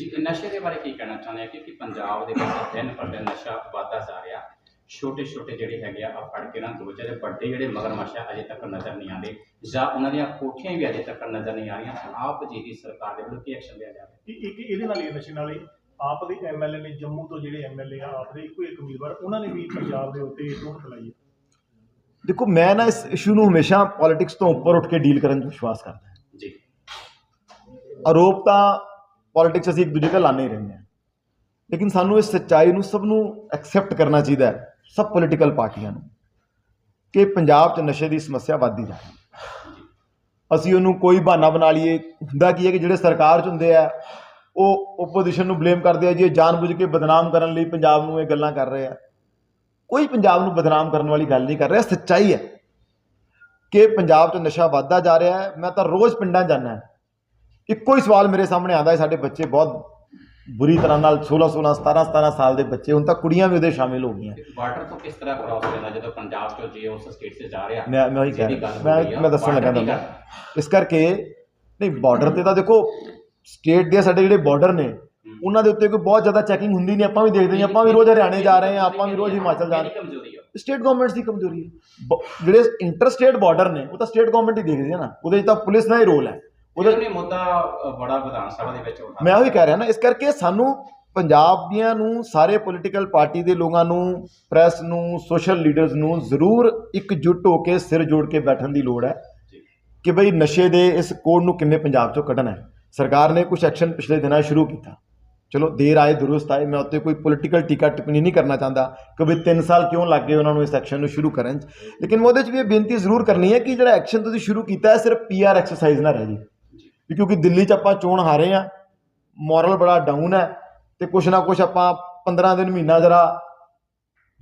ਜੀ ਨਸ਼ੇ ਦੇ ਬਾਰੇ ਕੀ ਕਹਿਣਾ ਚਾਹੁੰਦੇ ਆ? ਕਿ ਪੰਜਾਬ ਦੇ ਵਿੱਚ ਦਿਨ ਪਰ ਦਿਨ ਨਸ਼ਾ ਵੱਧਦਾ ਜਾ ਰਿਹਾ। ਛੋਟੇ ਛੋਟੇ ਜਿਹੜੇ ਹੈਗੇ ਆ ਆ ਫੜ ਕੇ ਨਾ ਦੋ ਜਿਹੜੇ ਵੱਡੇ ਜਿਹੜੇ ਮਗਰਮੱਛ ਆ ਅਜੇ ਤੱਕ ਨਜ਼ਰ ਨਹੀਂ ਆਉਂਦੇ। ਜਾਂ ਉਹਨਾਂ ਦੀਆਂ ਕੋਠੀਆਂ ਵੀ ਅਜੇ ਤੱਕ ਨਜ਼ਰ ਨਹੀਂ ਆ ਰਹੀਆਂ। ਆਪ ਜੀ ਦੀ ਸਰਕਾਰ ਦੇ ਵੱਲੋਂ ਕੀ ਐਕਸ਼ਨ ਲਿਆ ਜਾ ਰਿਹਾ ਕਿ ਇੱਕ ਇਹਦੇ ਨਾਲ ਹੀ ਨਸ਼ੇ ਨਾਲ ਹੀ। ਆਪ ਦੇ ਐਮਐਲਏ ਨੇ ਜੰਮੂ ਤੋਂ ਜਿਹੜੇ ਐਮਐਲਏ ਆ ਆਪ ਦੇ ਇੱਕੋ ਇੱਕ ਉਮੀਦਵਾਰ ਉਹਨਾਂ ਨੇ ਵੀ ਪੰਜਾਬ ਦੇ ਉੱਤੇ ਟੋਨ ਚਲਾਈ ਹੈ। ਦੇਖੋ ਮੈਂ ਨਾ ਇਸ ਇਸ਼ੂ ਨੂੰ ਹਮੇਸ਼ਾ ਪੋਲਿਟਿਕਸ ਤੋਂ ਉੱਪਰ ਉੱਠ ਕੇ ਡੀਲ ਕਰਨ 'ਚ ਵਿਸ਼ਵਾਸ ਕਰਦਾ ਜੀ। ਆਰੋਪ ਤਾਂ ਪੋਲਿਟਿਕਸ ਅਸੀਂ ਇੱਕ ਦੂਜੇ ਤੇ ਲਾਣੇ ਹੀ ਰਹਿੰਦੇ ਹਾਂ। ਲੇਕਿਨ ਸਾਨੂੰ ਇਸ ਸੱਚਾਈ ਨੂੰ ਸਭ ਨੂੰ ਐਕਸੈਪਟ ਕਰਨਾ ਚਾਹੀਦਾ ਹੈ, ਸਭ ਪੋਲੀਟੀਕਲ ਪਾਰਟੀਆਂ ਨੂੰ, ਕਿ ਪੰਜਾਬ 'ਚ ਨਸ਼ੇ ਦੀ ਸਮੱਸਿਆ ਵੱਧਦੀ ਜਾ ਰਹੀ ਹੈ। ਅਸੀਂ ਉਹਨੂੰ ਕੋਈ ਬਹਾਨਾ ਬਣਾ ਲਈਏ, ਹੁੰਦਾ ਕੀ ਹੈ ਕਿ ਜਿਹੜੇ ਸਰਕਾਰ 'ਚ ਹੁੰਦੇ ਆ, ਉਹ ਓਪੋਜੀਸ਼ਨ ਨੂੰ ਬਲੇਮ ਕਰਦੇ ਆ, ਜੀ ਇਹ ਜਾਣਬੁੱਝ ਕੇ ਬਦਨਾਮ ਕਰਨ ਲਈ ਪੰਜਾਬ ਨੂੰ ਇਹ ਗੱਲਾਂ ਕਰ ਰਹੇ ਆ। ਕੋਈ ਪੰਜਾਬ ਨੂੰ ਬਦਨਾਮ ਕਰਨ ਵਾਲੀ ਗੱਲ ਨਹੀਂ ਕਰ ਰਿਹਾ, ਸੱਚਾਈ ਹੈ ਕਿ ਪੰਜਾਬ 'ਚ ਨਸ਼ਾ ਵੱਧਦਾ ਜਾ ਰਿਹਾ ਹੈ। ਮੈਂ ਤਾਂ ਰੋਜ਼ ਪਿੰਡਾਂ ਜਾਂਦਾ ਇੱਕੋ ਹੀ ਸਵਾਲ ਮੇਰੇ ਸਾਹਮਣੇ ਆਉਂਦਾ ਹੈ ਸਾਡੇ ਬੱਚੇ ਬਹੁਤ ਬੁਰੀ ਤਰ੍ਹਾਂ ਨਾਲ 16 16 17 17 ਸਾਲ ਦੇ ਬੱਚੇ ਹੁਣ ਤਾਂ ਕੁੜੀਆਂ ਵੀ ਉਹਦੇ ਸ਼ਾਮਿਲ ਹੋ ਗਈਆਂ। ਬਾਰਡਰ ਤੋਂ ਕਿਸ ਤਰ੍ਹਾਂ ਕ੍ਰਾਸ ਹੋ ਜਾਂਦਾ ਪੰਜਾਬ ਚੋਂ ਜੇ ਉਸ ਸਟੇਟ 'ਚ ਜਾ ਰਿਹਾ ਮੈਂ ਮੈਂ ਉਹੀ ਕਹਿ ਰਿਹਾ। ਮੈਂ ਮੈਂ ਦੱਸਣ ਲੱਗਾ ਤੁਹਾਨੂੰ। ਇਸ ਕਰਕੇ ਨਹੀਂ ਬਾਰਡਰ ਤੇ ਤਾਂ ਦੇਖੋ ਸਟੇਟ ਦੇ ਸਾਡੇ ਜਿਹੜੇ ਬਾਰਡਰ ਨੇ ਉਹਨਾਂ ਦੇ ਉੱਤੇ ਕੋਈ ਬਹੁਤ ਜ਼ਿਆਦਾ ਚੈਕਿੰਗ ਹੁੰਦੀ ਨਹੀਂ ਆਪਾਂ ਵੀ ਦੇਖਦੇ ਹਾਂ ਆਪਾਂ ਵੀ ਰੋਜ਼ ਹਰਿਆਣੇ ਜਾ ਰਹੇ ਹਾਂ ਆਪਾਂ ਵੀ ਰੋਜ਼ ਹਿਮਾਚਲ ਜਾ ਰਹੇ ਹਾਂ। ਸਟੇਟ ਗਵਰਨਮੈਂਟਸ ਦੀ ਕਮਜ਼ੋਰੀ ਹੈ। ਜਿਹੜੇ ਇੰਟਰ ਸਟੇਟ ਬਾਰਡਰ ਨੇ ਉਹ ਤਾਂ ਸਟੇਟ ਗਵਰਨਮੈਂਟ ਹੀ ਦੇਖਦੀ ਹੈ ਨਾ ਉਹਦੇ 'ਚ ਤਾਂ ਪੁਲਿਸ ਦਾ ਹੀ ਰੋਲ ਹੈ। ਉਹਦੇ ਨੇ ਮੁੱਦਾ ਬੜਾ ਵਿਧਾਨ ਸਭਾ ਦੇ ਵਿੱਚ ਉਠਾਇਆ ਮੈਂ ਉਹੀ ਕਹਿ ਰਿਹਾ ਨਾ ਇਸ ਕਰਕੇ ਸਾਨੂੰ ਪੰਜਾਬੀਆਂ ਨੂੰ ਸਾਰੇ ਪੋਲੀਟੀਕਲ ਪਾਰਟੀ ਦੇ ਲੋਕਾਂ ਨੂੰ ਪ੍ਰੈਸ ਨੂੰ ਸੋਸ਼ਲ ਲੀਡਰਸ ਨੂੰ ਜ਼ਰੂਰ ਇਕਜੁੱਟ ਹੋ ਕੇ ਸਿਰ ਜੋੜ ਕੇ ਬੈਠਣ ਦੀ ਲੋੜ ਹੈ ਕਿ ਬਈ ਨਸ਼ੇ ਦੇ ਇਸ ਕੋਡ ਨੂੰ ਕਿਵੇਂ ਪੰਜਾਬ ਚੋਂ ਕੱਢਣਾ ਹੈ। ਸਰਕਾਰ ਨੇ ਕੁਝ ਐਕਸ਼ਨ ਪਿਛਲੇ ਦਿਨਾਂ ਸ਼ੁਰੂ ਕੀਤਾ। ਚਲੋ ਦੇਰ ਆਏ ਦੁਰਸਤ ਆਏ ਮੈਂ ਉੱਤੇ ਕੋਈ ਪੋਲੀਟੀਕਲ ਟੀਕਾ ਟਿੱਪਣੀ ਨਹੀਂ ਕਰਨਾ ਚਾਹੁੰਦਾ ਕਿ ਵੀ 3 ਸਾਲ ਕਿਉਂ ਲੱਗ ਗਏ ਉਹਨਾਂ ਨੂੰ ਇਸ ਐਕਸ਼ਨ ਨੂੰ ਸ਼ੁਰੂ ਕਰਨ 'ਚ। ਲੇਕਿਨ ਉਹਦੇ 'ਚ ਵੀ ਇਹ ਬੇਨਤੀ ਜ਼ਰੂਰ ਕਰਨੀ ਹੈ ਕਿ ਜਿਹੜਾ ਐਕਸ਼ਨ ਤੁਸੀਂ ਸ਼ੁਰੂ ਕੀਤਾ ਹੈ ਸਿਰਫ ਪੀਆਰ ਐਕਸਰਸਾਈਜ਼ ਨਾ ਰਹਿ ਜੇ ਵੀ ਕਿਉਂਕਿ ਦਿੱਲੀ 'ਚ ਆਪਾਂ ਚੋਣ ਹਾਰੇ ਆ ਮੋਰਲ ਬੜਾ ਡਾਊਨ ਹੈ ਤੇ ਕੁਛ ਨਾ ਕੁਛ ਆਪਾਂ 15 ਦਿਨ ਮਹੀਨਾ ਜਰਾ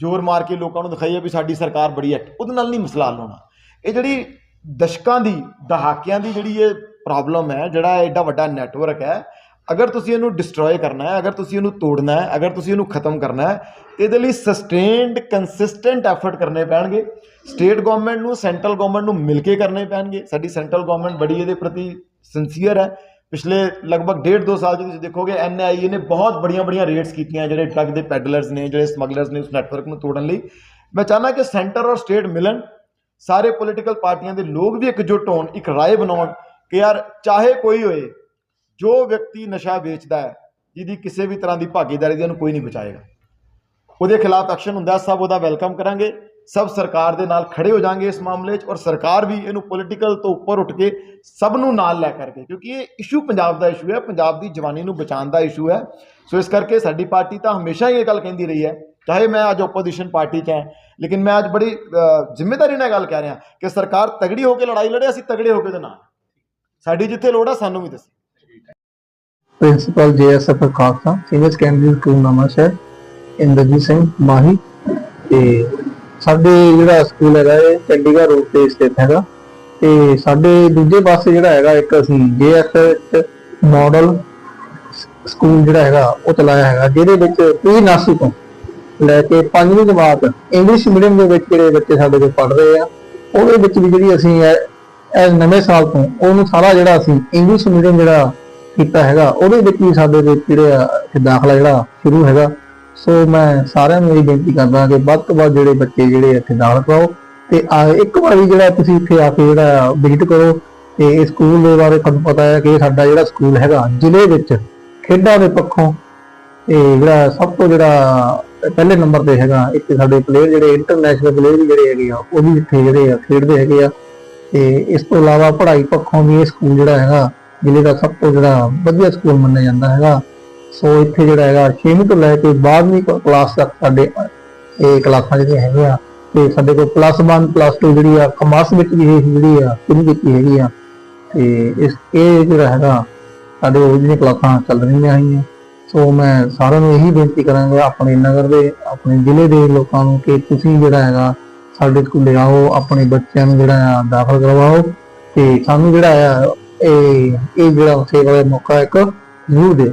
ਜ਼ੋਰ ਮਾਰ ਕੇ ਲੋਕਾਂ ਨੂੰ ਦਿਖਾਈਏ ਵੀ ਸਾਡੀ ਸਰਕਾਰ ਬੜੀ ਐਕਟ ਉਹਦੇ ਨਾਲ ਨਹੀਂ ਮਸਲਾ ਹੱਲ ਹੋਣਾ। ਇਹ ਜਿਹੜੀ ਦਸ਼ਕਾਂ ਦੀ, ਦਹਾਕਿਆਂ ਦੀ ਜਿਹੜੀ ਇਹ ਪ੍ਰੋਬਲਮ ਹੈ, ਜਿਹੜਾ ਐਡਾ ਵੱਡਾ ਨੈਟਵਰਕ ਹੈ, ਅਗਰ ਤੁਸੀਂ ਇਹਨੂੰ ਡਿਸਟਰੋਏ ਕਰਨਾ ਹੈ, ਅਗਰ ਤੁਸੀਂ ਇਹਨੂੰ ਤੋੜਨਾ ਹੈ, ਅਗਰ ਤੁਸੀਂ ਇਹਨੂੰ ਖਤਮ ਕਰਨਾ ਹੈ, ਇਹਦੇ ਲਈ ਸਸਟੇਨਡ ਕੰਸਿਸਟੈਂਟ ਐਫਰਟ ਕਰਨੇ ਪੈਣਗੇ। ਸਟੇਟ ਗਵਰਨਮੈਂਟ ਨੂੰ ਸੈਂਟਰਲ ਗਵਰਨਮੈਂਟ ਨੂੰ ਮਿਲ ਕੇ ਕਰਨੇ ਪੈਣਗੇ। ਸਾਡੀ ਸੈਂਟਰਲ ਗਵਰਨਮੈਂਟ ਬੜੀ ਇਹਦੇ ਪ੍ਰਤੀ ਸਿੰਸੀਅਰ ਹੈ। ਪਿਛਲੇ ਲਗਭਗ ਡੇਢ ਦੋ ਸਾਲ 'ਚ ਤੁਸੀਂ ਦੇਖੋਗੇ ਐਨਆਈਏ ਨੇ ਬਹੁਤ ਬੜੀਆਂ ਬੜੀਆਂ ਰੇਡਸ ਕੀਤੀਆਂ ਜਿਹੜੇ ਡਰੱਗ ਦੇ ਪੈਡਲਰਸ ਨੇ, ਜਿਹੜੇ ਸਮਗਲਰਸ ਨੇ ਉਸ ਨੈਟਵਰਕ ਨੂੰ ਤੋੜਨ ਲਈ। ਮੈਂ ਚਾਹੁੰਦਾ ਕਿ ਸੈਂਟਰ ਔਰ ਸਟੇਟ ਮਿਲਣ। ਸਾਰੇ ਪੋਲੀਟੀਕਲ ਪਾਰਟੀਆਂ ਦੇ ਲੋਕ ਵੀ ਇਕਜੁੱਟ ਹੋਣ, ਇੱਕ ਰਾਏ ਬਣਾਉਣ ਕਿ ਯਾਰ ਚਾਹੇ ਕੋਈ ਹੋਏ, ਜੋ ਵਿਅਕਤੀ ਨਸ਼ਾ ਵੇਚਦਾ ਹੈ, ਜਿਹਦੀ ਕਿਸੇ ਵੀ ਤਰ੍ਹਾਂ ਦੀ ਭਾਗੀਦਾਰੀ ਦੀ ਉਹਨੂੰ ਕੋਈ ਨਹੀਂ ਬਚਾਏਗਾ। ਉਹਦੇ ਖਿਲਾਫ ਐਕਸ਼ਨ ਹੁੰਦਾ ਸਭ ਉਹਦਾ ਵੈਲਕਮ ਕਰਾਂਗੇ। ਸਭ ਸਰਕਾਰ ਦੇ ਨਾਲ ਖੜੇ ਹੋ ਜਾਾਂਗੇ ਇਸ ਮਾਮਲੇ 'ਚ ਔਰ ਸਰਕਾਰ ਵੀ ਇਹਨੂੰ ਪੋਲੀਟੀਕਲ ਤੋਂ ਉੱਪਰ ਉੱਠ ਕੇ ਸਭ ਨੂੰ ਨਾਲ ਲੈ ਕਰਕੇ ਕਿਉਂਕਿ ਇਹ ਇਸ਼ੂ ਪੰਜਾਬ ਦਾ ਇਸ਼ੂ ਹੈ ਪੰਜਾਬ ਦੀ ਜਵਾਨੀ ਨੂੰ ਬਚਾਉਣ ਦਾ ਇਸ਼ੂ ਹੈ। ਸੋ ਇਸ ਕਰਕੇ ਸਾਡੀ ਪਾਰਟੀ ਤਾਂ ਹਮੇਸ਼ਾ ਹੀ ਇਹ ਗੱਲ ਕਹਿੰਦੀ ਰਹੀ ਹੈ ਚਾਹੇ ਮੈਂ ਅੱਜ ਆਪੋਜੀਸ਼ਨ ਪਾਰਟੀ 'ਚ ਹਾਂ ਲੇਕਿਨ ਮੈਂ ਅੱਜ ਬੜੀ ਅ, ਜ਼ਿੰਮੇਵਾਰੀ ਨਾਲ ਗੱਲ ਕਹਿ ਰਿਹਾ ਕਿ ਸਰਕਾਰ ਤਗੜੀ ਹੋ ਕੇ ਲੜਾਈ ਲੜੇ ਅਸੀਂ ਤਗੜੇ ਹੋ ਕੇ ਉਹਦੇ ਨਾਲ। ਸਾਡੀ ਜਿੱਥੇ ਲੋੜ ਆ ਸਾਨੂੰ ਵੀ ਦੱਸੀ। Principal JSF Khalsa senior secondary school Nawanshahr Inderjit Singh Mahi ਤੇ ਸਾਡੇ ਜਿਹੜਾ ਸਕੂਲ ਹੈਗਾ ਇਹ ਚੰਡੀਗੜ੍ਹ ਰੋਡ ਤੇ ਸਥਿਤ ਹੈਗਾ। ਤੇ ਸਾਡੇ ਦੂਜੇ ਪਾਸੇ ਜਿਹੜਾ ਹੈਗਾ, ਇੱਕ ਅਸੀਂ ਜੇਐਸਐਫ ਮਾਡਲ ਸਕੂਲ ਜਿਹੜਾ ਹੈਗਾ, ਉਹ ਚਲਾਇਆ ਹੈਗਾ, ਜਿਹਦੇ ਵਿੱਚ ਪ੍ਰੀ ਨਰਸਰੀ ਤੋਂ ਲੈ ਕੇ ਪੰਜਵੀਂ ਜਮਾਤ ਇੰਗਲਿਸ਼ ਮੀਡੀਅਮ ਦੇ ਵਿੱਚ ਜਿਹੜੇ ਬੱਚੇ ਸਾਡੇ ਕੋਲ ਪੜ੍ਹ ਰਹੇ ਆ, ਉਹਦੇ ਵਿੱਚ ਵੀ ਜਿਹੜੀ ਅਸੀਂ ਇਹ ਨਵੇਂ ਸਾਲ ਤੋਂ ਉਹਨੂੰ ਸਾਰਾ ਜਿਹੜਾ ਅਸੀਂ ਇੰਗਲਿਸ਼ ਮੀਡੀਅਮ ਜਿਹੜਾ ਕੀਤਾ ਹੈਗਾ, ਉਹਦੇ ਵਿੱਚ ਵੀ ਸਾਡੇ ਦੇ ਜਿਹੜੇ ਆ ਦਾਖਲਾ ਜਿਹੜਾ ਸ਼ੁਰੂ ਹੈਗਾ। ਸੋ ਮੈਂ ਸਾਰਿਆਂ ਨੂੰ ਇਹ ਬੇਨਤੀ ਕਰਦਾ ਕਿ ਵੱਧ ਤੋਂ ਵੱਧ ਜਿਹੜੇ ਬੱਚੇ ਜਿਹੜੇ ਇੱਥੇ ਦਾਖਲ ਕਰਾਓ ਤੇ, ਆ, ਇੱਕ ਵਾਰੀ ਜਿਹੜਾ ਤੁਸੀਂ ਇੱਥੇ ਆ ਕੇ ਜਿਹੜਾ ਵਿਜ਼ਿਟ ਕਰੋ ਤੇ ਇਹ ਸਕੂਲ ਦੇ ਬਾਰੇ ਤੁਹਾਨੂੰ ਪਤਾ ਹੈ ਕਿ ਸਾਡਾ ਜਿਹੜਾ ਸਕੂਲ ਹੈਗਾ, ਜ਼ਿਲ੍ਹੇ ਵਿੱਚ ਖੇਡਾਂ ਦੇ ਪੱਖੋਂ ਇਹ ਜਿਹੜਾ ਸਭ ਤੋਂ ਜਿਹੜਾ ਪਹਿਲੇ ਨੰਬਰ ਤੇ ਹੈਗਾ ਇੱਥੇ ਸਾਡੇ ਪਲੇਅਰ ਜਿਹੜੇ ਇੰਟਰਨੈਸ਼ਨਲ ਪਲੇਅਰ ਵੀ ਜਿਹੜੇ ਹੈਗੇ ਆ, ਉਹ ਵੀ ਇੱਥੇ ਜਿਹੜੇ ਆ ਖੇਡਦੇ ਹੈਗੇ ਆ ਤੇ ਇਸ ਤੋਂ ਇਲਾਵਾ ਪੜ੍ਹਾਈ ਪੱਖੋਂ ਵੀ ਇਹ ਸਕੂਲ ਜਿਹੜਾ ਹੈਗਾ, ਜ਼ਿਲ੍ਹੇ ਦਾ ਸਭ ਤੋਂ ਜਿਹੜਾ ਵਧੀਆ ਸਕੂਲ ਮੰਨਿਆ ਜਾਂਦਾ ਹੈਗਾ। ਸੋ ਇੱਥੇ ਜਿਹੜਾ ਹੈਗਾ 6ਵੀਂ ਤੋਂ ਲੈ ਕੇ 12ਵੀਂ ਕਲਾਸ ਤੱਕ ਸਾਡੇ ਇਹ ਕਲਾਸਾਂ ਜਿਹੜੀਆਂ ਹੈਗੀਆਂ, ਤੇ ਸਾਡੇ ਕੋਲ ਪਲੱਸ 1 ਪਲੱਸ 2 ਜਿਹੜੀ ਆ ਕਮਰਸ ਵਿੱਚ ਵੀ ਜਿਹੜੀ ਆ, ਸ਼ੁਰੂ ਕੀਤੀ ਹੈਗੀ ਆ। ਤੇ ਇਸ, ਇਹ ਜਿਹੜਾ ਹੈਗਾ, ਸਾਡੇ ਉਹ ਜਿਹੜੀਆਂ ਕਲਾਸਾਂ ਚੱਲ ਰਹੀਆਂ ਹੈਗੀਆਂ। ਸੋ ਮੈਂ ਸਾਰਿਆਂ ਨੂੰ ਇਹੀ ਬੇਨਤੀ ਕਰਾਂਗਾ, ਆਪਣੇ ਨਗਰ ਦੇ, ਆਪਣੇ ਜ਼ਿਲ੍ਹੇ ਦੇ ਲੋਕਾਂ ਨੂੰ ਕਿ ਤੁਸੀਂ ਜਿਹੜਾ ਹੈਗਾ, ਸਾਡੇ ਸਕੂਲੇ ਆਓ, ਆਪਣੇ ਬੱਚਿਆਂ ਨੂੰ ਜਿਹੜਾ ਆ, ਦਾਖਲ ਕਰਵਾਓ। ਤੇ ਸਾਨੂੰ ਜਿਹੜਾ ਆ, ਇਹ ਇਹ ਜਿਹੜਾ ਸੇਵਾ ਦਾ ਮੌਕਾ ਇੱਕ ਜ਼ਰੂਰ ਦਿਓ।